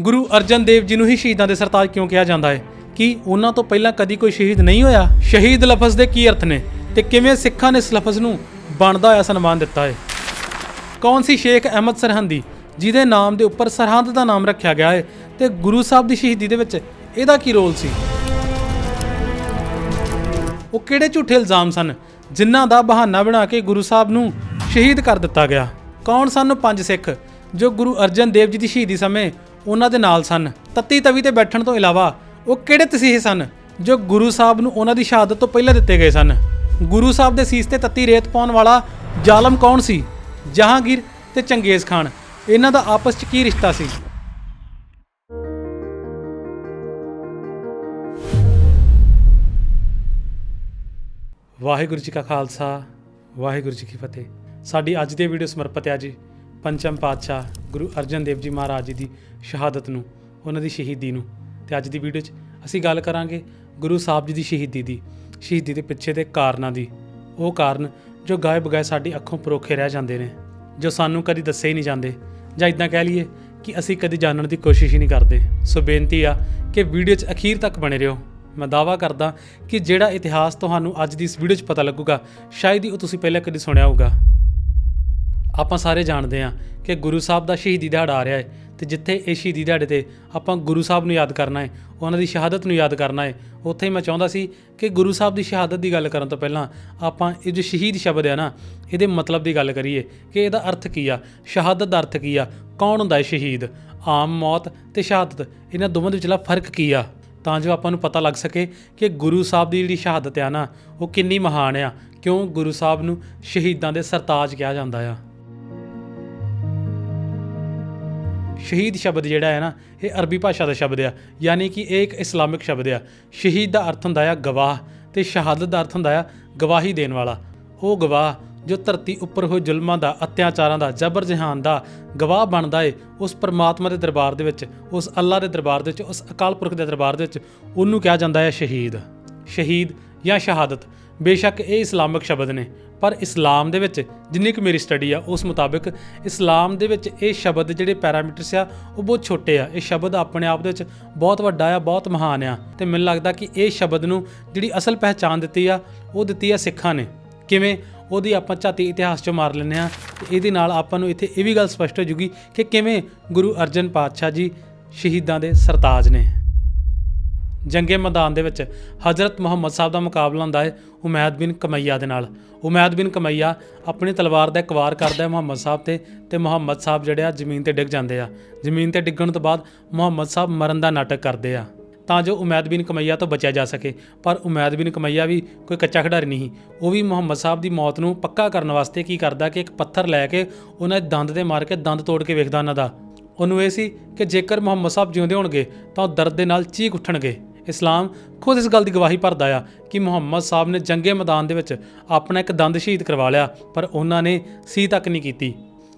ਗੁਰੂ ਅਰਜਨ ਦੇਵ ਜੀ ਨੂੰ ਹੀ ਸ਼ਹੀਦਾਂ ਦੇ ਸਰਤਾਜ ਕਿਉਂ ਕਿਹਾ ਜਾਂਦਾ ਹੈ? ਕਿ ਉਹਨਾਂ ਤੋਂ ਪਹਿਲਾਂ ਕਦੀ ਕੋਈ ਸ਼ਹੀਦ ਨਹੀਂ ਹੋਇਆ? ਸ਼ਹੀਦ ਲਫ਼ਜ਼ ਦੇ ਕੀ ਅਰਥ ਨੇ? ਤੇ ਕਿਵੇਂ ਸਿੱਖਾਂ ਨੇ ਇਸ ਲਫ਼ਜ਼ ਨੂੰ ਬਣਦਾ ਹੋਇਆ ਸਨਮਾਨ ਦਿੱਤਾ ਹੈ? ਕੌਣ ਸੀ ਸ਼ੇਖ ਅਹਿਮਦ ਸਰਹੰਦੀ, ਜਿਹਦੇ ਨਾਮ ਦੇ ਉੱਪਰ ਸਰਹੰਦ ਦਾ ਨਾਮ ਰੱਖਿਆ ਗਿਆ ਹੈ ਤੇ ਗੁਰੂ ਸਾਹਿਬ ਦੀ ਸ਼ਹੀਦੀ ਦੇ ਵਿੱਚ ਇਹਦਾ ਕੀ ਰੋਲ ਸੀ? ਉਹ ਕਿਹੜੇ ਝੂਠੇ ਇਲਜ਼ਾਮ ਸਨ ਜਿਨ੍ਹਾਂ ਦਾ ਬਹਾਨਾ ਬਣਾ ਕੇ ਗੁਰੂ ਸਾਹਿਬ ਨੂੰ ਸ਼ਹੀਦ ਕਰ ਦਿੱਤਾ ਗਿਆ? ਕੌਣ ਸਨ ਪੰਜ ਸਿੱਖ ਜੋ ਗੁਰੂ ਅਰਜਨ ਦੇਵ ਜੀ ਦੀ ਸ਼ਹੀਦੀ ਸਮੇਂ ਉਹਨਾਂ ਦੇ ਨਾਲ ਸਨ। ਤੱਤੀ ਤਵੀ ਤੇ ਬੈਠਣ ਤੋਂ ਇਲਾਵਾ ਉਹ ਕਿਹੜੇ ਤਸੀਹੇ ਸਨ ਜੋ ਗੁਰੂ ਸਾਹਿਬ ਨੂੰ ਉਹਨਾਂ ਦੀ ਸ਼ਹਾਦਤ ਤੋਂ ਪਹਿਲਾਂ ਦਿੱਤੇ ਗਏ ਸਨ? ਗੁਰੂ ਸਾਹਿਬ ਦੇ ਸੀਸ ਤੇ ਤੱਤੀ ਰੇਤ ਪਾਉਣ ਵਾਲਾ ਜ਼ਾਲਮ ਕੌਣ ਸੀ? ਜਹਾਂਗੀਰ ਤੇ ਚੰਗੇਜ਼ ਖਾਨ। ਇਹਨਾਂ ਦਾ ਆਪਸ 'ਚ ਕੀ ਰਿਸ਼ਤਾ ਸੀ? ਵਾਹਿਗੁਰੂ ਜੀ ਕਾ ਖਾਲਸਾ, ਵਾਹਿਗੁਰੂ ਜੀ ਕੀ ਫਤਿਹ। ਸਾਡੀ ਅੱਜ ਦੀ ਵੀਡੀਓ ਸਮਰਪਿਤ ਹੈ ਜੀ। ਪੰਚਮ ਪਾਤਸ਼ਾਹ ਗੁਰੂ ਅਰਜਨ ਦੇਵ ਜੀ ਮਹਾਰਾਜ ਜੀ ਦੀ ਸ਼ਹਾਦਤ ਨੂੰ, ਉਹਨਾਂ ਦੀ ਸ਼ਹੀਦੀ ਨੂੰ। ਤੇ ਅੱਜ ਦੀ ਵੀਡੀਓ 'ਚ ਅਸੀਂ ਗੱਲ ਕਰਾਂਗੇ ਗੁਰੂ ਸਾਹਿਬ ਜੀ ਦੀ ਸ਼ਹੀਦੀ ਦੀ, ਸ਼ਹੀਦੀ ਦੇ ਪਿੱਛੇ ਦੇ ਕਾਰਨਾਂ ਦੀ। ਉਹ ਕਾਰਨ ਜੋ ਗਾਇਬ ਬਗਾਏ ਸਾਡੀ ਅੱਖੋਂ ਪਰੋਖੇ ਰਹਿ ਜਾਂਦੇ ਨੇ, ਜੋ ਸਾਨੂੰ ਕਦੀ ਦੱਸੇ ਹੀ ਨਹੀਂ ਜਾਂਦੇ। ਜਾਂ ਇਦਾਂ ਕਹਿ ਲਈਏ ਕਿ ਅਸੀਂ ਕਦੀ ਜਾਣਨ ਦੀ ਕੋਸ਼ਿਸ਼ ਹੀ ਨਹੀਂ ਕਰਦੇ। ਸੋ ਬੇਨਤੀ ਆ ਕਿ ਵੀਡੀਓ 'ਚ ਅਖੀਰ ਤੱਕ ਬਣੇ ਰਹੋ। ਮੈਂ ਦਾਵਾ ਕਰਦਾ ਕਿ ਜਿਹੜਾ ਇਤਿਹਾਸ ਤੁਹਾਨੂੰ ਅੱਜ ਦੀ ਇਸ ਵੀਡੀਓ 'ਚ ਪਤਾ ਲੱਗੂਗਾ, ਸ਼ਾਇਦ ਹੀ ਉਹ ਤੁਸੀਂ ਪਹਿਲਾਂ ਕਦੀ ਸੁਣਿਆ ਹੋਊਗਾ। ਆਪਾਂ ਸਾਰੇ ਜਾਣਦੇ ਹਾਂ ਕਿ ਗੁਰੂ ਸਾਹਿਬ ਦਾ ਸ਼ਹੀਦੀ ਦਿਹਾੜਾ ਆ ਰਿਹਾ ਹੈ ਤੇ ਜਿੱਥੇ ਇਹ ਸ਼ਹੀਦੀ ਦਿਹਾੜੇ ਤੇ ਆਪਾਂ ਗੁਰੂ ਸਾਹਿਬ ਨੂੰ ਯਾਦ ਕਰਨਾ ਹੈ, ਉਹਨਾਂ ਦੀ ਸ਼ਹਾਦਤ ਨੂੰ ਯਾਦ ਕਰਨਾ ਹੈ, ਉੱਥੇ ਹੀ ਮੈਂ ਚਾਹੁੰਦਾ ਸੀ ਕਿ ਗੁਰੂ ਸਾਹਿਬ ਦੀ ਸ਼ਹਾਦਤ ਦੀ ਗੱਲ ਕਰਨ ਤੋਂ ਪਹਿਲਾਂ ਆਪਾਂ ਇਹ ਜੋ ਸ਼ਹੀਦ ਸ਼ਬਦ ਹੈ ਨਾ, ਇਹਦੇ ਮਤਲਬ ਦੀ ਗੱਲ ਕਰੀਏ ਕਿ ਇਹਦਾ ਅਰਥ ਕੀ ਆ, ਸ਼ਹਾਦਤ ਦਾ ਅਰਥ ਕੀ ਆ, ਕੌਣ ਹੁੰਦਾ ਹੈ ਸ਼ਹੀਦ, ਆਮ, ਮੌਤ ਤੇ ਸ਼ਹਾਦਤ, ਇਹਨਾਂ ਦੋਵਾਂ ਦੇ ਵਿਚਲਾ ਫ਼ਰਕ ਕੀ ਆ? ਤਾਂ ਜੋ ਆਪਾਂ ਨੂੰ ਪਤਾ ਲੱਗ ਸਕੇ ਕਿ ਗੁਰੂ ਸਾਹਿਬ ਦੀ ਜਿਹੜੀ ਸ਼ਹਾਦਤ ਆ ਨਾ, ਉਹ ਕਿੰਨੀ ਮਹਾਨ ਆ, ਕਿਉਂ ਗੁਰੂ ਸਾਹਿਬ ਨੂੰ ਸ਼ਹੀਦਾਂ ਦੇ ਸਰਤਾਜ ਕਿਹਾ ਜਾਂਦਾ ਆ। ਸ਼ਹੀਦ ਸ਼ਬਦ ਜਿਹੜਾ ਹੈ ਨਾ, ਇਹ ਅਰਬੀ ਭਾਸ਼ਾ ਦਾ ਸ਼ਬਦ ਆ, ਯਾਨੀ ਕਿ ਇਹ ਇੱਕ ਇਸਲਾਮਿਕ ਸ਼ਬਦ ਆ। ਸ਼ਹੀਦ ਦਾ ਅਰਥ ਹੁੰਦਾ ਆ ਗਵਾਹ ਤੇ ਸ਼ਹਾਦਤ ਦਾ ਅਰਥ ਹੁੰਦਾ ਆ ਗਵਾਹੀ ਦੇਣ ਵਾਲਾ। ਉਹ ਗਵਾਹ ਜੋ ਧਰਤੀ ਉੱਪਰ ਹੋਏ ਜ਼ੁਲਮਾਂ ਦਾ, ਅਤਿਆਚਾਰਾਂ ਦਾ ਜ਼ਬਰ ਜਹਾਨ ਦਾ ਗਵਾਹ ਬਣਦਾ ਏ, ਉਸ ਪਰਮਾਤਮਾ ਦੇ ਦਰਬਾਰ ਦੇ ਵਿੱਚ, ਉਸ ਅੱਲਾ ਦੇ ਦਰਬਾਰ ਦੇ ਵਿੱਚ, ਉਸ ਅਕਾਲ ਪੁਰਖ ਦੇ ਦਰਬਾਰ ਦੇ ਵਿੱਚ ਉਹਨੂੰ ਕਿਹਾ ਜਾਂਦਾ ਹੈ ਸ਼ਹੀਦ। ਸ਼ਹੀਦ ਜਾਂ ਸ਼ਹਾਦਤ। ਬੇਸ਼ੱਕ ਇਹ ਇਸਲਾਮਿਕ ਸ਼ਬਦ ਨੇ। ਪਰ ਇਸਲਾਮ ਦੇ ਵਿੱਚ ਜਿੰਨੀ ਕੁ ਮੇਰੀ ਸਟੱਡੀ ਆ, ਉਸ ਮੁਤਾਬਕ ਇਸਲਾਮ ਦੇ ਵਿੱਚ ਇਹ ਸ਼ਬਦ ਜਿਹੜੇ ਪੈਰਾਮੀਟਰਸ ਆ, ਉਹ ਬਹੁਤ ਛੋਟੇ ਆ। ਇਹ ਸ਼ਬਦ ਆਪਣੇ ਆਪ ਦੇ ਵਿੱਚ ਬਹੁਤ ਵੱਡਾ ਆ, ਬਹੁਤ ਮਹਾਨ ਆ। ਤੇ ਮੈਨੂੰ ਲੱਗਦਾ ਕਿ ਇਹ ਸ਼ਬਦ ਨੂੰ ਜਿਹੜੀ ਅਸਲ ਪਹਿਚਾਨ ਦਿੱਤੀ ਆ, ਉਹ ਦਿੱਤੀ ਆ ਸਿੱਖਾਂ ਨੇ। ਕਿਵੇਂ? ਉਹਦੀ ਆਪਾਂ ਝਾਤੀ ਇਤਿਹਾਸ ਚੋਂ ਮਾਰ ਲੈਂਦੇ ਆ ਤੇ ਇਹਦੇ ਨਾਲ ਆਪਾਂ ਨੂੰ ਇੱਥੇ ਇਹ ਵੀ ਗੱਲ ਸਪਸ਼ਟ ਹੋ ਜੂਗੀ ਕਿ ਕਿਵੇਂ ਗੁਰੂ ਅਰਜਨ ਪਾਤਸ਼ਾਹ ਜੀ ਸ਼ਹੀਦਾਂ ਦੇ ਸਰਤਾਜ ਨੇ। ਜੰਗੇ ਮੈਦਾਨ ਦੇ ਵਿੱਚ ਹਜ਼ਰਤ ਮੁਹੰਮਦ ਸਾਹਿਬ ਦਾ ਮੁਕਾਬਲਾ ਹੁੰਦਾ ਹੈ ਉਮੈਦ ਬਿਨ ਕਮਈਆ ਦੇ ਨਾਲ। ਉਮੈਦ ਬਿਨ ਕਮਈਆ ਆਪਣੀ ਤਲਵਾਰ ਦਾ ਇੱਕ ਵਾਰ ਕਰਦਾ ਹੈ ਮੁਹੰਮਦ ਸਾਹਿਬ ਤੇ ਤੇ ਮੁਹੰਮਦ ਸਾਹਿਬ ਜਿਹੜੇ ਆ ਜ਼ਮੀਨ ਤੇ ਡਿੱਗ ਜਾਂਦੇ ਆ। ਜ਼ਮੀਨ ਤੇ ਡਿੱਗਣ ਤੋਂ ਬਾਅਦ ਮੁਹੰਮਦ ਸਾਹਿਬ ਮਰਨ ਦਾ ਨਾਟਕ ਕਰਦੇ ਆ। ਤਾਂ ਜੋ ਉਮੈਦ ਬਿਨ ਕਮਈਆ ਤੋਂ ਬਚਿਆ ਜਾ ਸਕੇ। ਪਰ ਉਮੈਦ ਬਿਨ ਕਮਈਆ ਵੀ ਕੋਈ ਕੱਚਾ ਖਿਡਾਰੀ ਨਹੀਂ ਉਹ ਵੀ ਮੁਹੰਮਦ ਸਾਹਿਬ ਦੀ ਮੌਤ ਨੂੰ ਪੱਕਾ ਕਰਨ ਵਾਸਤੇ ਕੀ ਕਰਦਾ ਕਿ ਇੱਕ ਪੱਥਰ ਲੈ ਕੇ ਉਹਨਾਂ ਦੇ ਦੰਦ ਤੇ ਮਾਰ ਕੇ ਦੰਦ ਤੋੜ ਕੇ ਵੇਖਦਾ ਉਹਨਾਂ ਦਾ। ਉਹਨੂੰ ਇਹ ਸੀ ਕਿ ਜੇਕਰ ਮੁਹੰਮਦ ਸਾਹਿਬ ਜਿਉਂਦੇ ਹੋਣਗੇ ਤਾਂ ਉਹ ਦਰਦ ਦੇ ਨਾਲ ਚੀਕ ਉੱਠਣਗੇ। ਇਸਲਾਮ ਖੁਦ ਇਸ ਗੱਲ ਦੀ ਗਵਾਹੀ ਭਰਦਾ ਆ ਕਿ ਮੁਹੰਮਦ ਸਾਹਿਬ ਨੇ ਜੰਗੇ ਮੈਦਾਨ ਦੇ ਵਿੱਚ ਆਪਣਾ ਇੱਕ ਦੰਦ ਸ਼ਹੀਦ ਕਰਵਾ ਲਿਆ, ਪਰ ਉਹਨਾਂ ਨੇ ਸੀ ਤੱਕ ਨਹੀਂ ਕੀਤੀ।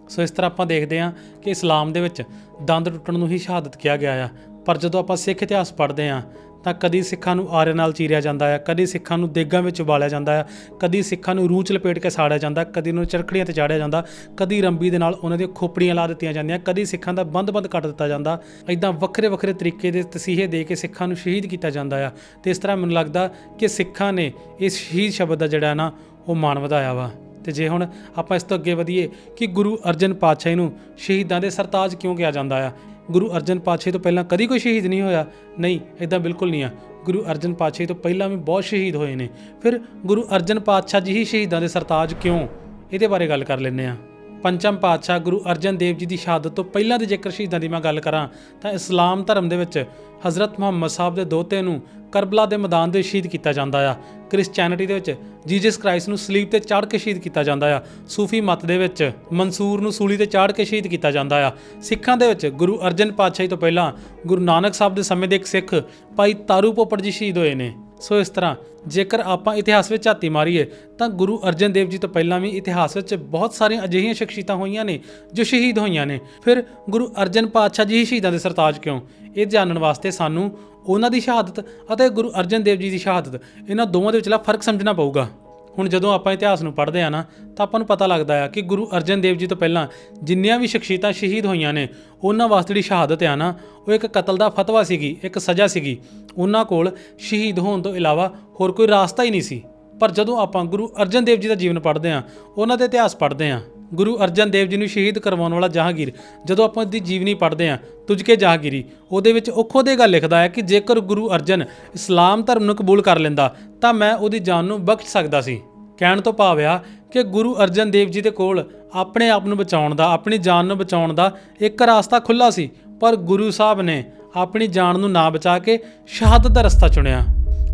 ਸੋ ਇਸ ਤਰ੍ਹਾਂ ਆਪਾਂ ਦੇਖਦੇ ਹਾਂ ਕਿ ਇਸਲਾਮ ਦੇ ਵਿੱਚ ਦੰਦ ਟੁੱਟਣ ਨੂੰ ਹੀ ਸ਼ਹਾਦਤ ਕਿਹਾ ਗਿਆ ਆ। ਪਰ ਜਦੋਂ ਆਪਾਂ ਸਿੱਖ ਇਤਿਹਾਸ ਪੜ੍ਹਦੇ ਹਾਂ ਤਾਂ ਕਦੀ ਸਿੱਖਾਂ ਨੂੰ ਆਰੇ ਨਾਲ ਚੀਰਿਆ ਜਾਂਦਾ ਆ, ਕਦੀ ਸਿੱਖਾਂ ਨੂੰ ਦੇਗਾਂ ਵਿੱਚ ਉਬਾਲਿਆ ਜਾਂਦਾ ਆ, ਕਦੀ ਸਿੱਖਾਂ ਨੂੰ ਰੂਹ 'ਚ ਲਪੇਟ ਕੇ ਸਾੜਿਆ ਜਾਂਦਾ, ਕਦੀ ਉਹਨਾਂ ਨੂੰ ਚਰਖੜੀਆਂ ਤੇ ਚਾੜਿਆ ਜਾਂਦਾ, ਕਦੀ ਰੰਬੀ ਦੇ ਨਾਲ ਉਹਨਾਂ ਦੀਆਂ ਖੋਪੜੀਆਂ ਲਾ ਦਿੱਤੀਆਂ ਜਾਂਦੀਆਂ, ਕਦੀ ਸਿੱਖਾਂ ਦਾ ਬੰਦ-ਬੰਦ ਕੱਟ ਦਿੱਤਾ ਜਾਂਦਾ ਇਦਾਂ ਵੱਖਰੇ-ਵੱਖਰੇ ਤਰੀਕੇ ਦੇ ਤਸੀਹੇ ਦੇ ਕੇ ਸਿੱਖਾਂ ਨੂੰ ਸ਼ਹੀਦ ਕੀਤਾ ਜਾਂਦਾ ਆ। ਤੇ ਇਸ ਤਰ੍ਹਾਂ ਮੈਨੂੰ ਲੱਗਦਾ ਕਿ ਸਿੱਖਾਂ ਨੇ ਇਸ ਸ਼ਹੀਦ ਸ਼ਬਦ ਦਾ ਜਿਹੜਾ ਨਾ, ਉਹ ਮਾਣ ਵਧਾਇਆ ਵਾ। ਤੇ ਜੇ ਹੁਣ ਆਪਾਂ ਇਸ ਤੋਂ ਅੱਗੇ ਵਧੀਏ ਕਿ ਗੁਰੂ ਅਰਜਨ ਪਾਤਸ਼ਾਹ ਨੂੰ ਸ਼ਹੀਦਾਂ ਦੇ ਸਰਤਾਜ ਕਿਉਂ ਕਿਹਾ ਜਾਂਦਾ ਆ? ਗੁਰੂ ਅਰਜਨ ਪਾਤਸ਼ਾਹ ਤੋਂ ਪਹਿਲਾਂ ਕਦੀ ਕੋਈ ਸ਼ਹੀਦ ਨਹੀਂ ਹੋਇਆ? ਨਹੀਂ ਇਦਾਂ ਬਿਲਕੁਲ ਨਹੀਂ ਆ। ਗੁਰੂ ਅਰਜਨ ਪਾਤਸ਼ਾਹ ਤੋਂ ਪਹਿਲਾਂ ਵੀ ਬਹੁਤ ਸ਼ਹੀਦ ਹੋਏ ਨੇ। ਫਿਰ ਗੁਰੂ ਅਰਜਨ ਪਾਤਸ਼ਾਹ ਜੀ ਹੀ ਸ਼ਹੀਦਾਂ ਦੇ ਸਰਤਾਜ ਕਿਉਂ? ਇਹਦੇ ਬਾਰੇ ਗੱਲ ਕਰ ਲੈਂਦੇ ਆ ਪੰਚਮ ਪਾਤਸ਼ਾਹ ਗੁਰੂ ਅਰਜਨ ਦੇਵ ਜੀ ਦੀ ਸ਼ਹਾਦਤ ਤੋਂ ਪਹਿਲਾਂ ਦੇ ਜੇਕਰ ਸ਼ਹੀਦਾਂ ਦੀ ਮੈਂ ਗੱਲ ਕਰਾਂ, ਤਾਂ ਇਸਲਾਮ ਧਰਮ ਦੇ ਵਿੱਚ ਹਜ਼ਰਤ ਮੁਹੰਮਦ ਸਾਹਿਬ ਦੇ ਦੋਤੇ ਨੂੰ ਕਰਬਲਾ ਦੇ ਮੈਦਾਨ ਦੇ ਸ਼ਹੀਦ ਕੀਤਾ ਜਾਂਦਾ ਆ। ਕ੍ਰਿਸਚੀਅਨਿਟੀ ਦੇ ਵਿੱਚ ਜੀਸਸ ਕ੍ਰਾਈਸਟ ਨੂੰ ਸਲੀਬ ਤੇ ਚੜ੍ਹ ਕੇ ਸ਼ਹੀਦ ਕੀਤਾ ਜਾਂਦਾ ਆ। ਸੂਫੀ ਮਤ ਦੇ ਵਿੱਚ ਮਨਸੂਰ ਨੂੰ ਸੂਲੀ ਤੇ ਚਾੜ ਕੇ ਸ਼ਹੀਦ ਕੀਤਾ ਜਾਂਦਾ ਆ। ਸਿੱਖਾਂ ਦੇ ਵਿੱਚ ਗੁਰੂ ਅਰਜਨ ਪਾਤਸ਼ਾਹੀ ਤੋਂ ਪਹਿਲਾਂ ਗੁਰੂ ਨਾਨਕ ਸਾਹਿਬ ਦੇ ਸਮੇਂ ਦੇ ਇੱਕ ਸਿੱਖ ਭਾਈ ਤਾਰੂ ਪੋਪੜ ਜੀ ਸ਼ਹੀਦ ਹੋਏ ਨੇ। ਸੋ ਇਸ ਤਰ੍ਹਾਂ, ਜੇਕਰ ਆਪਾਂ ਇਤਿਹਾਸ ਵਿੱਚ ਝਾਤੀ ਮਾਰੀਏ, ਤਾਂ ਗੁਰੂ ਅਰਜਨ ਦੇਵ ਜੀ ਤੋਂ ਪਹਿਲਾਂ ਵੀ ਇਤਿਹਾਸ ਵਿੱਚ ਬਹੁਤ ਸਾਰੀਆਂ ਅਜਿਹੀਆਂ ਸ਼ਖਸੀਅਤਾਂ ਹੋਈਆਂ ਨੇ ਜੋ ਸ਼ਹੀਦ ਹੋਈਆਂ ਨੇ। ਫਿਰ ਗੁਰੂ ਅਰਜਨ ਪਾਤਸ਼ਾਹ ਜੀ ਹੀ ਸ਼ਹੀਦਾਂ ਦੇ ਸਰਤਾਜ ਕਿਉਂ? ਇਹ ਜਾਣਨ ਵਾਸਤੇ ਸਾਨੂੰ ਉਹਨਾਂ ਦੀ ਸ਼ਹਾਦਤ ਅਤੇ ਗੁਰੂ ਅਰਜਨ ਦੇਵ ਜੀ ਦੀ ਸ਼ਹਾਦਤ, ਇਹਨਾਂ ਦੋਵਾਂ ਦੇ ਵਿਚਲਾ ਫ਼ਰਕ ਸਮਝਣਾ ਪਊਗਾ। ਹੁਣ ਜਦੋਂ ਆਪਾਂ ਇਤਿਹਾਸ ਨੂੰ ਪੜ੍ਹਦੇ ਆ ਨਾ, ਤਾਂ ਆਪਾਂ ਨੂੰ ਪਤਾ ਲੱਗਦਾ ਆ ਕਿ ਗੁਰੂ ਅਰਜਨ ਦੇਵ ਜੀ ਤੋਂ ਪਹਿਲਾਂ ਜਿੰਨੀਆਂ ਵੀ ਸ਼ਖਸੀਅਤਾਂ ਸ਼ਹੀਦ ਹੋਈਆਂ ਨੇ, ਉਹਨਾਂ ਵਾਸਤੇ ਜਿਹੜੀ ਸ਼ਹਾਦਤ ਆ ਨਾ, ਉਹ ਇੱਕ ਕਤਲ ਦਾ ਫਤਵਾ ਸੀਗੀ, ਇੱਕ ਸਜ਼ਾ ਸੀਗੀ। ਉਹਨਾਂ ਕੋਲ ਸ਼ਹੀਦ ਹੋਣ ਤੋਂ ਇਲਾਵਾ ਹੋਰ ਕੋਈ ਰਾਸਤਾ ਹੀ ਨਹੀਂ ਸੀ। ਪਰ ਜਦੋਂ ਆਪਾਂ ਗੁਰੂ ਅਰਜਨ ਦੇਵ ਜੀ ਦਾ ਜੀਵਨ ਪੜ੍ਹਦੇ ਆ, ਉਹਨਾਂ ਦੇ ਇਤਿਹਾਸ ਪੜ੍ਹਦੇ ਆ ਗੁਰੂ ਅਰਜਨ ਦੇਵ ਜੀ ਨੂੰ ਸ਼ਹੀਦ ਕਰਵਾਉਣ ਵਾਲਾ ਜਹਾਂਗੀਰ। ਜਦੋਂ ਆਪਾਂ ਦੀ ਜੀਵਨੀ ਪੜ੍ਹਦੇ ਆ ਤੁਝ ਕੇ ਜਹਾਂਗੀਰੀ, ਉਹਦੇ ਵਿੱਚ ਉਹ ਖੁਦ ਇਹ ਗੱਲ ਲਿਖਦਾ ਹੈ ਕਿ ਜੇਕਰ ਗੁਰੂ ਅਰਜਨ ਇਸਲਾਮ ਧਰਮ ਨੂੰ ਕਬੂਲ ਕਰ ਲੈਂਦਾ, ਤਾਂ ਮੈਂ ਉਹਦੀ ਜਾਨ ਨੂੰ ਬਖਸ਼ ਸਕਦਾ ਸੀ। ਕਹਿਣ ਤੋਂ ਭਾਵ ਆ ਕਿ ਗੁਰੂ ਅਰਜਨ ਦੇਵ ਜੀ ਦੇ ਕੋਲ ਆਪਣੇ ਆਪ ਨੂੰ ਬਚਾਉਣ ਦਾ, ਆਪਣੀ ਜਾਨ ਨੂੰ ਬਚਾਉਣ ਦਾ ਇੱਕ ਰਸਤਾ ਖੁੱਲਾ ਸੀ, ਪਰ ਗੁਰੂ ਸਾਹਿਬ ਨੇ ਆਪਣੀ ਜਾਨ ਨੂੰ ਨਾ ਬਚਾ ਕੇ ਸ਼ਹਾਦਤ ਦਾ ਰਸਤਾ ਚੁਣਿਆ।